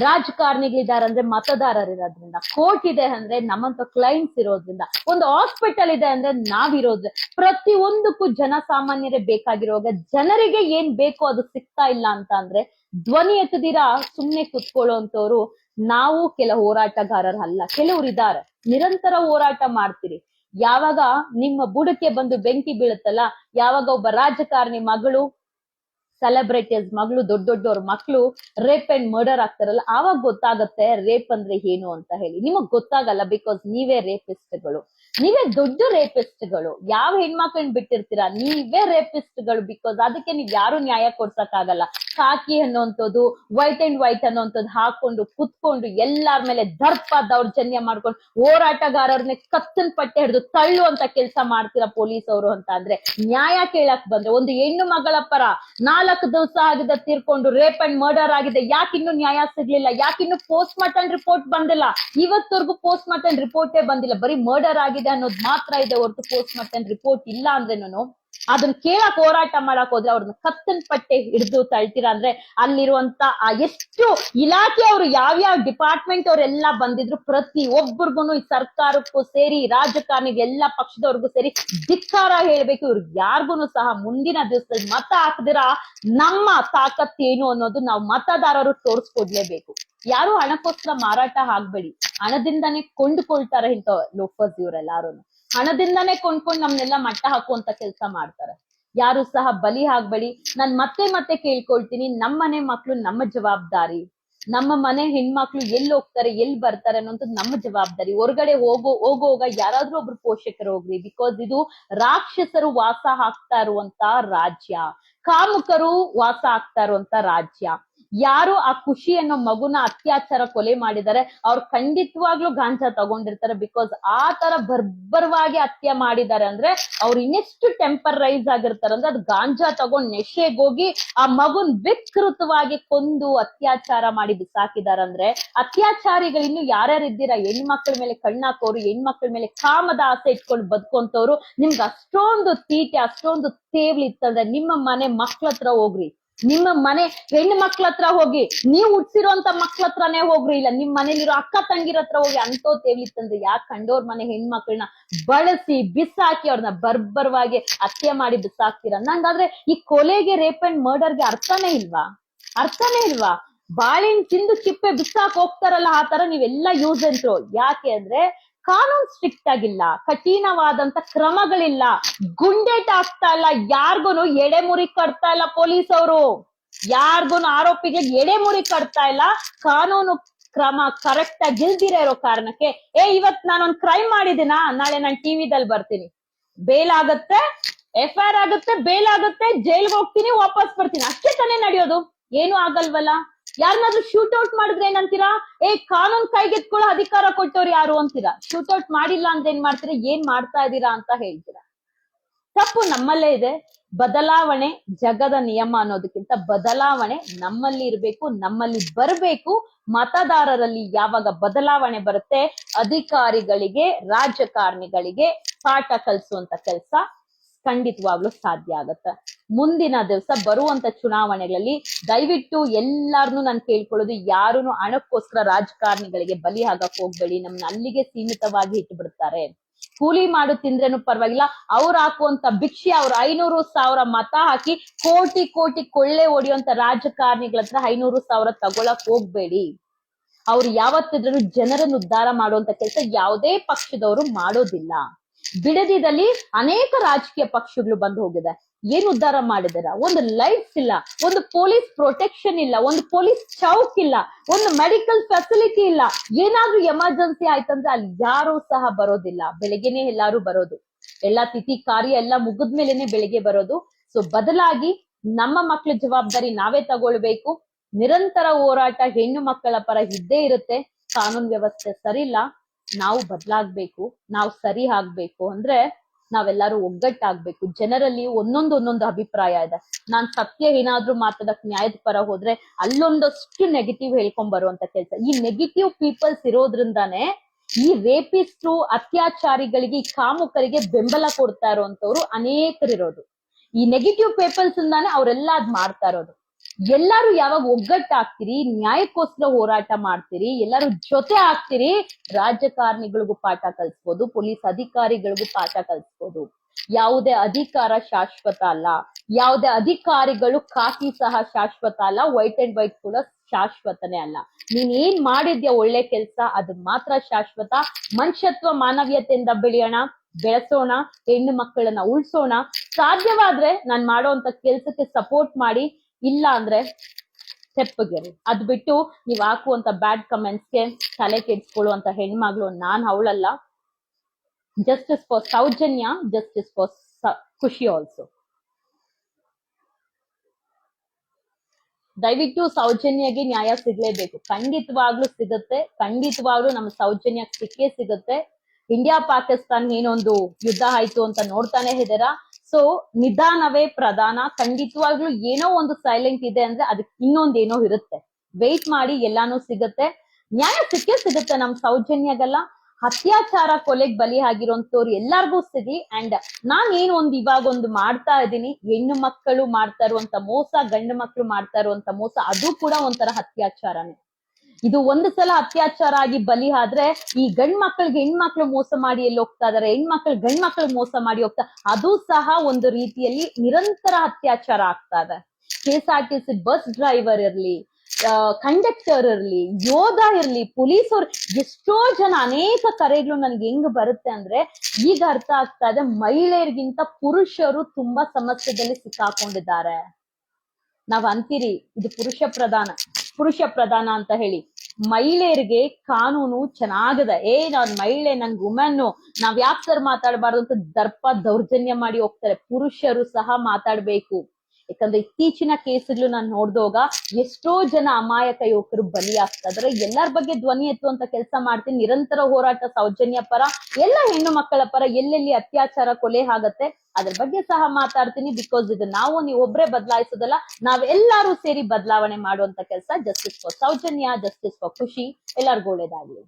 ರಾಜಕಾರಣಿಗಳಿದ್ದಾರೆ ಅಂದ್ರೆ ಮತದಾರರು ಇರೋದ್ರಿಂದ. ಕೋರ್ಟ್ ಇದೆ ಅಂದ್ರೆ ನಮ್ಮಂತ ಕ್ಲೈಂಟ್ಸ್ ಇರೋದ್ರಿಂದ. ಒಂದು ಹಾಸ್ಪಿಟಲ್ ಇದೆ ಅಂದ್ರೆ ನಾವಿರೋದ್ರ ಪ್ರತಿ ಒಂದಕ್ಕೂ ಜನಸಾಮಾನ್ಯರೇ ಬೇಕಾಗಿರುವಾಗ ಜನರಿಗೆ ಏನ್ ಬೇಕೋ ಅದು ಸಿಗ್ತಾ ಇಲ್ಲ ಅಂತ ಅಂದ್ರೆ ಧ್ವನಿ ಎತ್ತದಿರಾ, ಸುಮ್ನೆ ಕುತ್ಕೊಳ್ಳೋ ನಾವು ಕೆಲ ಹೋರಾಟಗಾರರಲ್ಲ. ಕೆಲವ್ರು ಇದ್ದಾರೆ. ನಿರಂತರ ಹೋರಾಟ ಮಾಡ್ತೀರಿ. ಯಾವಾಗ ನಿಮ್ಮ ಬುಡಕ್ಕೆ ಬಂದು ಬೆಂಕಿ ಬೀಳುತ್ತಲ್ಲ, ಯಾವಾಗ ಒಬ್ಬ ರಾಜಕಾರಣಿ ಮಗಳು ಸೆಲೆಬ್ರಿಟೀಸ್ ಮಗಳು, ದೊಡ್ಡ ದೊಡ್ಡವ್ರ ಮಕ್ಕಳು ರೇಪ್ ಅಂಡ್ ಮರ್ಡರ್ ಆಗ್ತಾರಲ್ಲ, ಆವಾಗ ಗೊತ್ತಾಗತ್ತೆ ರೇಪ್ ಅಂದ್ರೆ ಏನು ಅಂತ ಹೇಳಿ. ನಿಮಗ್ ಗೊತ್ತಾಗಲ್ಲ ಬಿಕಾಸ್ ನೀವೇ ರೇಪಿಸ್ಟ್ಗಳು ನೀವೇ ದೊಡ್ಡ ರೇಪಿಸ್ಟ್ಗಳು ಯಾವ ಹೆಣ್ಮಕ್ಳನ್ನ ಬಿಟ್ಟಿರ್ತೀರಾ? ನೀವೇ ರೇಪಿಸ್ಟ್ಗಳು ಬಿಕಾಸ್ ಅದಕ್ಕೆ ನೀವ್ ಯಾರು ನ್ಯಾಯ ಕೊಡ್ಸಕ್ಕಾಗಲ್ಲ. ಕಾಕಿ ಅನ್ನೋಂಥದ್ದು ವೈಟ್ ಅಂಡ್ ವೈಟ್ ಅನ್ನೋಂಥದ್ದು ಹಾಕೊಂಡು, ಕುತ್ಕೊಂಡು, ಎಲ್ಲಾರ ಮೇಲೆ ದರ್ಪ ದೌರ್ಜನ್ಯ ಮಾಡ್ಕೊಂಡು ಹೋರಾಟಗಾರರನ್ನೇ ಕತ್ತನ್ ಪಟ್ಟೆ ಹಿಡಿದು ತಳ್ಳುವಂತ ಕೆಲಸ ಮಾಡ್ತೀರಾ ಪೊಲೀಸ್ ಅವರು ಅಂತ ಅಂದ್ರೆ? ನ್ಯಾಯ ಕೇಳಕ್ ಬಂದ್ರೆ ಒಂದು ಹೆಣ್ಣು ಮಗಳ ಪರ ನಾಲ್ಕು ದಿವಸ ಆಗಿದೆ ತೀರ್ಕೊಂಡು ರೇಪ್ ಅಂಡ್ ಮರ್ಡರ್ ಆಗಿದೆ. ಯಾಕೆ ಇನ್ನು ನ್ಯಾಯ ಸಿಗ್ಲಿಲ್ಲ? ಯಾಕೆ ಇನ್ನು ಪೋಸ್ಟ್ ಮಾರ್ಟಮ್ ರಿಪೋರ್ಟ್ ಬಂದಿಲ್ಲ? ಇವತ್ತವರೆಗೂ ಪೋಸ್ಟ್ ಮಾರ್ಟಮ್ ರಿಪೋರ್ಟೇ ಬಂದಿಲ್ಲ. ಬರೀ ಮರ್ಡರ್ ಆಗಿದೆ ಅನ್ನೋದು ಮಾತ್ರ ಇದೆ ಹೊರತು ಪೋಸ್ಟ್ ಮಾರ್ಟಮ್ ರಿಪೋರ್ಟ್ ಇಲ್ಲ ಅಂದ್ರೇನು ಅದನ್ನ ಕೇಳಕ್ ಹೋರಾಟ ಮಾಡಕ್ ಹೋದ್ರೆ ಅವ್ರನ್ನ ಕತ್ತನ್ ಪಟ್ಟೆ ಹಿಡಿದು ತಳ್ತೀರಾ ಅಂದ್ರೆ ಅಲ್ಲಿರುವಂತ ಆ ಎಷ್ಟು ಯಾವ ಯಾವ್ಯಾವ ಡಿಪಾರ್ಟ್ಮೆಂಟ್ ಅವರೆಲ್ಲ ಬಂದಿದ್ರು, ಪ್ರತಿ ಒಬ್ಬರಿಗೂ ಈ ಸರ್ಕಾರಕ್ಕೂ ಸೇರಿ ರಾಜಕಾರಣಿಗೆ ಎಲ್ಲಾ ಪಕ್ಷದವ್ರಿಗೂ ಸೇರಿ ಧಿಕ್ಕಾರ ಹೇಳ್ಬೇಕು. ಇವ್ರಿಗೆ ಯಾರಿಗೂ ಸಹ ಮುಂದಿನ ದಿವಸದಲ್ಲಿ ಮತ ಹಾಕದಿರ, ನಮ್ಮ ತಾಕತ್ ಏನು ಅನ್ನೋದು ನಾವು ಮತದಾರರು ತೋರಿಸ್ಕೊಡ್ಲೇಬೇಕು. ಯಾರು ಹಣಕ್ಕೋಸ್ಕರ ಮಾರಾಟ ಆಗ್ಬೇಡಿ. ಹಣದಿಂದಾನೇ ಕೊಂಡುಕೊಳ್ತಾರೆ ಇಂಥ ಲೋಫರ್ಸ್ ಇವರೆಲ್ಲಾರು ಹಣದಿಂದಾನೇ ಕೊಂಡ್ಕೊಂಡು ನಮ್ನೆಲ್ಲ ಮಟ್ಟ ಹಾಕುವಂತ ಕೆಲಸ ಮಾಡ್ತಾರೆ. ಯಾರು ಸಹ ಬಲಿ ಆಗ್ಬೇಡಿ ನಾನ್ ಮತ್ತೆ ಮತ್ತೆ ಕೇಳ್ಕೊಳ್ತೀನಿ. ನಮ್ಮ ಮನೆ ಮಕ್ಳು ನಮ್ಮ ಜವಾಬ್ದಾರಿ. ನಮ್ಮ ಮನೆ ಹೆಣ್ಮಕ್ಳು ಎಲ್ಲಿ ಹೋಗ್ತಾರೆ, ಎಲ್ಲಿ ಬರ್ತಾರೆ ಅನ್ನೋಂಥದ್ದು ನಮ್ಮ ಜವಾಬ್ದಾರಿ. ಹೊರಗಡೆ ಹೋಗೋ ಹೋಗುವಾಗ ಯಾರಾದ್ರೂ ಒಬ್ರು ಪೋಷಕರು ಹೋಗ್ರಿ. ಬಿಕಾಸ್ ಇದು ರಾಕ್ಷಸರು ವಾಸ ಹಾಕ್ತಾ ಇರುವಂತ ರಾಜ್ಯ. ಕಾಮುಕರು ವಾಸ ಆಗ್ತಾ ಇರುವಂತ ರಾಜ್ಯ. ಯಾರು ಆ ಖುಷಿ ಅನ್ನೋ ಮಗುನ ಅತ್ಯಾಚಾರ ಕೊಲೆ ಮಾಡಿದ್ದಾರೆ ಅವ್ರು ಖಂಡಿತವಾಗ್ಲೂ ಗಾಂಜಾ ತಗೊಂಡಿರ್ತಾರೆ ಬಿಕಾಸ್ ಆ ತರ ಬರ್ಬರವಾಗಿ ಹತ್ಯೆ ಮಾಡಿದ್ದಾರೆ ಅಂದ್ರೆ ಅವ್ರು ಇನ್ನೆಷ್ಟು ಟೆಂಪರೈಸ್ ಆಗಿರ್ತಾರೆ ಅಂದ್ರೆ ಅದು ಗಾಂಜಾ ತಗೊಂಡ್ ನೆಶೆಗೋಗಿ ಆ ಮಗುನ್ ವಿಕೃತವಾಗಿ ಕೊಂದು ಅತ್ಯಾಚಾರ ಮಾಡಿ ಬಿಸಾಕಿದಾರಂದ್ರೆ ಅತ್ಯಾಚಾರಿಗಳು ಇನ್ನು ಯಾರ್ಯಾರು ಇದ್ದೀರಾ? ಹೆಣ್ಮಕ್ಳ ಮೇಲೆ ಕಣ್ಣಾಕೋರು, ಹೆಣ್ಮಕ್ಳ ಮೇಲೆ ಕಾಮದ ಆಸೆ ಇಟ್ಕೊಂಡು ಬದುಕೊಂತವ್ರು, ನಿಮ್ಗೆ ಅಷ್ಟೊಂದು ತೀಟೆ, ಅಷ್ಟೊಂದು ತೇವ್ಲಿ ಇತ್ತಂದ್ರೆ ನಿಮ್ಮ ಮನೆ ಮಕ್ಳ ಹತ್ರ ಹೋಗ್ರಿ. ನಿಮ್ಮ ಮನೆ ಹೆಣ್ಣು ಮಕ್ಳ ಹತ್ರ ಹೋಗಿ, ನೀವು ಹುಟ್ಸಿರೋಂತ ಮಕ್ಳ ಹತ್ರನೇ ಹೋಗ್ರಿ. ಇಲ್ಲ, ನಿಮ್ ಮನೇಲಿರೋ ಅಕ್ಕ ತಂಗಿರ ಹತ್ರ ಹೋಗಿ ಅಂತೋ ತೇಲಿತ್ತಂದ್ರೆ ಯಾಕೆ ಕಂಡೋರ್ ಮನೆ ಹೆಣ್ಮಕ್ಳನ್ನ ಬಳಸಿ, ಬಿಸಾಕಿ ಅವ್ರನ್ನ ಬರ್ಬರವಾಗಿ ಹತ್ಯೆ ಮಾಡಿ ಬಿಸಾಕ್ತೀರ? ನಂಗಾದ್ರೆ ಈ ಕೊಲೆಗೆ ರೇಪ್ ಅಂಡ್ ಮರ್ಡರ್ಗೆ ಅರ್ಥನೇ ಇಲ್ವಾ? ಅರ್ಥನೇ ಇಲ್ವಾ? ಬಾಳೆಹಣ್ಣು ತಿಂದು ಚಿಪ್ಪೆ ಬಿಸಾಕ್ ಹೋಗ್ತಾರಲ್ಲ ಆ ತರ ನೀವೆಲ್ಲ ಯೂಸ್ ಅಂತ್ರು. ಯಾಕೆ ಅಂದ್ರೆ ಕಾನೂನ್ ಸ್ಟ್ರಿಕ್ಟ್ ಆಗಿಲ್ಲ, ಕಠಿಣವಾದಂತ ಕ್ರಮಗಳಿಲ್ಲ. ಗುಂಡೇಟ್ ಆಗ್ತಾ ಇಲ್ಲ, ಯಾರ್ಗುನು ಎಡೆಮುರಿ ಕಟ್ತಾ ಇಲ್ಲ ಪೊಲೀಸ್ ಅವರು ಯಾರ್ಗುನು ಆರೋಪಿಗೆ ಎಡೆಮುರಿ ಕಟ್ತಾ ಇಲ್ಲ, ಕಾನೂನು ಕ್ರಮ ಕರೆಕ್ಟ್ ಆಗಿ ಇಲ್ದಿರ ಇರೋ ಕಾರಣಕ್ಕೆ, ಏ, ಇವತ್ ನಾನೊಂದ್ ಕ್ರೈಮ್ ಮಾಡಿದಿನ ನಾಳೆ ನಾನ್ ಟಿವಿದಲ್ಲಿ ಬರ್ತೀನಿ. ಬೇಲ್ ಆಗತ್ತೆ ಎಫ್ ಐ ಆರ್ ಆಗುತ್ತೆ, ಬೇಲ್ ಆಗುತ್ತೆ, ಜೈಲ್ಗೆ ಹೋಗ್ತೀನಿ, ವಾಪಸ್ ಬರ್ತೀನಿ. ಅಷ್ಟೇ ತಾನೇ ನಡೆಯೋದು. ಏನು ಆಗಲ್ವಲ್ಲ. ಯಾರನ್ನಾದ್ರೂ ಶೂಟ್ ಔಟ್ ಮಾಡಿದ್ರೆ ಏನಂತೀರಾ? ಏ, ಕಾನೂನ್ ಕೈಗೆತ್ಕೊಳ್ಳೋ ಅಧಿಕಾರ ಕೊಟ್ಟವ್ರು ಯಾರು ಅಂತೀರಾ? ಶೂಟ್ ಔಟ್ ಮಾಡಿಲ್ಲ ಅಂತ ಏನ್ ಮಾಡ್ತೀರಾ? ಏನ್ ಮಾಡ್ತಾ ಇದ್ದೀರಾ ಅಂತ ಹೇಳ್ತೀರಾ? ತಪ್ಪು ನಮ್ಮಲ್ಲೇ ಇದೆ. ಬದಲಾವಣೆ ಜಗದ ನಿಯಮ ಅನ್ನೋದಕ್ಕಿಂತ ಬದಲಾವಣೆ ನಮ್ಮಲ್ಲಿ ಇರಬೇಕು, ನಮ್ಮಲ್ಲಿ ಬರಬೇಕು. ಮತದಾರರಲ್ಲಿ ಯಾವಾಗ ಬದಲಾವಣೆ ಬರುತ್ತೆ? ಅಧಿಕಾರಿಗಳಿಗೆ, ರಾಜಕಾರಣಿಗಳಿಗೆ ಪಾಠ ಕಲಿಸುವಂತ ಕೆಲಸ ಖಂಡಿತವಾಗ್ಲೂ ಸಾಧ್ಯ ಆಗತ್ತೆ. ಮುಂದಿನ ದಿವಸ ಬರುವಂತ ಚುನಾವಣೆಗಳಲ್ಲಿ ದಯವಿಟ್ಟು ಎಲ್ಲಾರ್ನು ನಾನು ಕೇಳ್ಕೊಳ್ಳೋದು ಯಾರುನು ಹಣಕ್ಕೋಸ್ಕರ ರಾಜಕಾರಣಿಗಳಿಗೆ ಬಲಿ ಆಗಕ್ ಹೋಗ್ಬೇಡಿ, ನಮ್ನ ಅಲ್ಲಿಗೆ ಸೀಮಿತವಾಗಿ ಇಟ್ಬಿಡ್ತಾರೆ. ಕೂಲಿ ಮಾಡು ತಿಂದ್ರೇನು ಪರವಾಗಿಲ್ಲ, ಅವ್ರು ಹಾಕುವಂತ ಭಿಕ್ಷೆ ಅವ್ರ ಐನೂರು ಸಾವಿರ ಮತ ಹಾಕಿ ಕೋಟಿ ಕೋಟಿ ಕೊಳ್ಳೆ ಹೊಡಿಯುವಂತ ರಾಜಕಾರಣಿಗಳ ಹತ್ರ ಐನೂರು ಸಾವಿರ ತಗೊಳಕ್ ಹೋಗ್ಬೇಡಿ. ಅವ್ರು ಯಾವತ್ತಿದ್ರು ಜನರನ್ನು ಉದ್ಧಾರ ಮಾಡುವಂತ ಕೆಲಸ ಯಾವುದೇ ಪಕ್ಷದವರು ಮಾಡೋದಿಲ್ಲ. ಬಿಡದಿದಲ್ಲಿ ಅನೇಕ ರಾಜಕೀಯ ಪಕ್ಷಗಳು ಬಂದು ಹೋಗಿದೆ. ಏನ್ ಉದ್ಧಾರ ಮಾಡಿದಾರ? ಒಂದು ಲೈಟ್ಸ್ ಇಲ್ಲ, ಒಂದು ಪೊಲೀಸ್ ಪ್ರೊಟೆಕ್ಷನ್ ಇಲ್ಲ, ಒಂದು ಪೊಲೀಸ್ ಚೌಕ್ ಇಲ್ಲ, ಒಂದು ಮೆಡಿಕಲ್ ಫೆಸಿಲಿಟಿ ಇಲ್ಲ. ಏನಾದ್ರೂ ಎಮರ್ಜೆನ್ಸಿ ಆಯ್ತಂದ್ರೆ ಅಲ್ಲಿ ಯಾರು ಸಹ ಬರೋದಿಲ್ಲ. ಬೆಳಿಗ್ಗೆನೆ ಎಲ್ಲಾರು ಬರೋದು. ಎಲ್ಲಾ ತಿಥಿ ಕಾರ್ಯ ಎಲ್ಲ ಮುಗಿದ್ಮೇಲೆನೆ ಬೆಳಿಗ್ಗೆ ಬರೋದು. ಸೊ ಬದಲಾಗಿ ನಮ್ಮ ಮಕ್ಳ ಜವಾಬ್ದಾರಿ ನಾವೇ ತಗೊಳ್ಬೇಕು. ನಿರಂತರ ಹೋರಾಟ ಹೆಣ್ಣು ಮಕ್ಕಳ ಪರ ಇದ್ದೇ ಇರುತ್ತೆ. ಕಾನೂನು ವ್ಯವಸ್ಥೆ ಸರಿಲ್ಲ ನಾವು ಬದಲಾಗ್ಬೇಕು, ನಾವು ಸರಿ ಆಗ್ಬೇಕು ಅಂದ್ರೆ ನಾವೆಲ್ಲರೂ ಒಗ್ಗಟ್ಟಾಗ್ಬೇಕು. ಜನರಲ್ಲಿ ಒಂದೊಂದು ಒಂದೊಂದು ಅಭಿಪ್ರಾಯ ಇದೆ. ನಾನ್ ಸತ್ಯ ಏನಾದ್ರೂ ಮಾತಾಡಕ್ ನ್ಯಾಯದ ಪರ ಹೋದ್ರೆ ಅಲ್ಲೊಂದಷ್ಟು ನೆಗೆಟಿವ್ ಹೇಳ್ಕೊಂಡ್ ಬರುವಂತ ಕೆಲಸ. ಈ ನೆಗೆಟಿವ್ ಪೀಪಲ್ಸ್ ಇರೋದ್ರಿಂದಾನೇ ಈ ರೇಪಿಸ್ಟ್ರು ಅತ್ಯಾಚಾರಿಗಳಿಗೆ, ಈ ಕಾಮುಕರಿಗೆ ಬೆಂಬಲ ಕೊಡ್ತಾ ಇರುವಂತವ್ರು ಅನೇಕರಿರೋದು. ಈ ನೆಗೆಟಿವ್ ಪೀಪಲ್ಸ್ ಇಂದಾನೆ ಅವರೆಲ್ಲ ಅದ್ ಮಾಡ್ತಾ ಇರೋದು. ಎಲ್ಲಾರು ಯಾವಾಗ ಒಗ್ಗಟ್ಟಾಗ್ತೀರಿ, ನ್ಯಾಯಕ್ಕೋಸ್ಕರ ಹೋರಾಟ ಮಾಡ್ತೀರಿ, ಎಲ್ಲಾರು ಜೊತೆ ಆಗ್ತೀರಿ ರಾಜಕಾರಣಿಗಳಿಗೂ ಪಾಠ ಕಲ್ಸ್ಬೋದು, ಪೊಲೀಸ್ ಅಧಿಕಾರಿಗಳಿಗೂ ಪಾಠ ಕಲ್ಸ್ಬೋದು. ಯಾವುದೇ ಅಧಿಕಾರ ಶಾಶ್ವತ ಅಲ್ಲ. ಯಾವುದೇ ಅಧಿಕಾರಿಗಳು ಖಾಕಿ ಸಹ ಶಾಶ್ವತ ಅಲ್ಲ ವೈಟ್ ಅಂಡ್ ವೈಟ್ ಕೂಡ ಶಾಶ್ವತನೇ ಅಲ್ಲ. ನೀನ್ ಏನ್ ಮಾಡಿದ್ಯಾ ಒಳ್ಳೆ ಕೆಲ್ಸ, ಅದು ಮಾತ್ರ ಶಾಶ್ವತ. ಮನುಷ್ಯತ್ವ ಮಾನವೀಯತೆಯಿಂದ ಬೆಳೆಯೋಣ, ಬೆಳೆಸೋಣ, ಹೆಣ್ಣು ಮಕ್ಕಳನ್ನ ಉಳ್ಸೋಣ. ಸಾಧ್ಯವಾದ್ರೆ ನಾನ್ ಮಾಡೋಂತ ಕೆಲ್ಸಕ್ಕೆ ಸಪೋರ್ಟ್ ಮಾಡಿ ಇಲ್ಲ ಅಂದ್ರೆ ತೆಪ್ಪಗಿರಿ. ಅದ್ ಬಿಟ್ಟು ನೀವ್ ಹಾಕುವಂತ ಬ್ಯಾಡ್ ಕಮೆಂಟ್ಸ್ಗೆ ತಲೆ ಕೆಡ್ಸ್ಕೊಳ್ಳುವಂತ ಹೆಣ್ಮಗಳು. ನಾನ್ ಅವಳಲ್ಲ. Justice for Soujanya justice for Khushi also ದಯವಿಟ್ಟು ಸೌಜನ್ಯಗೆ ನ್ಯಾಯ ಸಿಗ್ಲೇಬೇಕು. ಖಂಡಿತವಾಗ್ಲೂ ಸಿಗುತ್ತೆ. ಖಂಡಿತವಾಗ್ಲೂ ನಮ್ಮ ಸೌಜನ್ಯ ಸಿಕ್ಕೇ ಸಿಗುತ್ತೆ. ಇಂಡಿಯಾ, ಪಾಕಿಸ್ತಾನ್ ಏನೊಂದು ಯುದ್ಧ ಆಯ್ತು ಅಂತ ನೋಡ್ತಾನೆ ಇದ್ದೀರಾ? ಸೊ ನಿಧಾನವೇ ಪ್ರಧಾನ, ಖಂಡಿತವಾಗ್ಲೂ ಏನೋ ಒಂದು ಸೈಲೆಂಟ್ ಇದೆ ಅಂದ್ರೆ ಅದಕ್ಕೆ ಇನ್ನೊಂದ್ ಏನೋ ಇರುತ್ತೆ. ವೆಯ್ಟ್ ಮಾಡಿ ಎಲ್ಲಾನು ಸಿಗುತ್ತೆ. ನ್ಯಾಯ ಸಿಕ್ಕೇ ಸಿಗುತ್ತೆ ನಮ್ ಸೌಜನ್ಯಗಲ್ಲ. ಅತ್ಯಾಚಾರ ಕೊಲೆಗ್ ಬಲಿ ಆಗಿರೋಂಥವ್ರು ಎಲ್ಲಾರ್ಗೂ ಸಿಗಿ ಅಂಡ್ ನಾನ್ ಏನು ಒಂದ್ ಇವಾಗ ಒಂದು ಮಾಡ್ತಾ ಇದ್ದೀನಿ, ಹೆಣ್ಣು ಮಕ್ಕಳು ಮಾಡ್ತಾ ಇರುವಂತ ಮೋಸ, ಗಂಡು ಮಕ್ಕಳು ಮಾಡ್ತಾ ಇರುವಂತ ಮೋಸ, ಅದು ಕೂಡ ಒಂಥರ ಅತ್ಯಾಚಾರನೇ. ಇದು ಒಂದು ಸಲ ಅತ್ಯಾಚಾರ ಆಗಿ ಬಲಿ ಆದ್ರೆ ಈ ಗಂಡ್ ಮಕ್ಕಳಿಗೆ ಹೆಣ್ಮಕ್ಳು ಮೋಸ ಮಾಡಿ ಎಲ್ಲಿ ಹೋಗ್ತಾ ಇದಾರೆ? ಹೆಣ್ಮಕ್ಳು ಗಂಡ್ ಮಕ್ಳು ಮೋಸ ಮಾಡಿ ಹೋಗ್ತಾ ಅದು ಸಹ ಒಂದು ರೀತಿಯಲ್ಲಿ ನಿರಂತರ ಅತ್ಯಾಚಾರ ಆಗ್ತಾ ಇದೆ. K S R T C bus driver ಇರ್ಲಿ ಕಂಡಕ್ಟರ್ ಇರ್ಲಿ, ಯೋಧ ಇರ್ಲಿ ಪೊಲೀಸ್ ಅವ್ರು ಎಷ್ಟೋ ಜನ ಅನೇಕ ಕರೆಗಳು ನನ್ಗೆ ಹೆಂಗ್ ಬರುತ್ತೆ ಅಂದ್ರೆ ಈಗ ಅರ್ಥ ಆಗ್ತಾ ಇದೆ ಮಹಿಳೆಯರಿಗಿಂತ ಪುರುಷರು ತುಂಬಾ ಸಮಸ್ಯೆದಲ್ಲಿ ಸಿಕ್ಕಾಕೊಂಡಿದ್ದಾರೆ. ನಾವ್ ಅಂತೀರಿ, ಇದು ಪುರುಷ ಪ್ರಧಾನ. ಪುರುಷ ಪ್ರಧಾನ ಅಂತ ಹೇಳಿ. ಮಹಿಳೆಯರಿಗೆ ಕಾನೂನು ಚೆನ್ನಾಗದ, ಏ, ನಾನ್ ಮಹಿಳೆ ನಂಗೆ ಉಮನ್ನು ನಾವ್ ಯಾಕೆ ಸರ್ ಮಾತಾಡಬಾರ್ದು? ಅಂತ ದರ್ಪ ದೌರ್ಜನ್ಯ ಮಾಡಿ ಹೋಗ್ತಾರೆ. ಪುರುಷರು ಸಹ ಮಾತಾಡ್ಬೇಕು. ಯಾಕಂದ್ರೆ ಇತ್ತೀಚಿನ ಕೇಸ್ಗಳು ನಾನು ನೋಡ್ದೋಗ ಎಷ್ಟೋ ಜನ ಅಮಾಯಕ ಯುವಕರು ಬಲಿಯಾಗ್ತಾ ಇದಾರೆ ಎಲ್ಲರ ಬಗ್ಗೆ ಧ್ವನಿ ಎತ್ತುವಂತ ಕೆಲಸ ಮಾಡ್ತೀನಿ. ನಿರಂತರ ಹೋರಾಟ ಸೌಜನ್ಯ ಪರ, ಎಲ್ಲ ಹೆಣ್ಣು ಮಕ್ಕಳ ಪರ ಎಲ್ಲೆಲ್ಲಿ ಅತ್ಯಾಚಾರ ಕೊಲೆ ಆಗತ್ತೆ, ಅದ್ರ ಬಗ್ಗೆ ಸಹ ಮಾತಾಡ್ತೀನಿ. ಬಿಕಾಸ್ ಇದು ನಾವು, ನೀವು ಒಬ್ರೇ ಬದಲಾಯಿಸೋದಲ್ಲ ನಾವೆಲ್ಲರೂ ಸೇರಿ ಬದಲಾವಣೆ ಮಾಡುವಂತ ಕೆಲಸ. Justice for Soujanya justice for Khushi. ಎಲ್ಲರಿಗೂ ಒಳ್ಳೇದಾಗ್ಲಿ.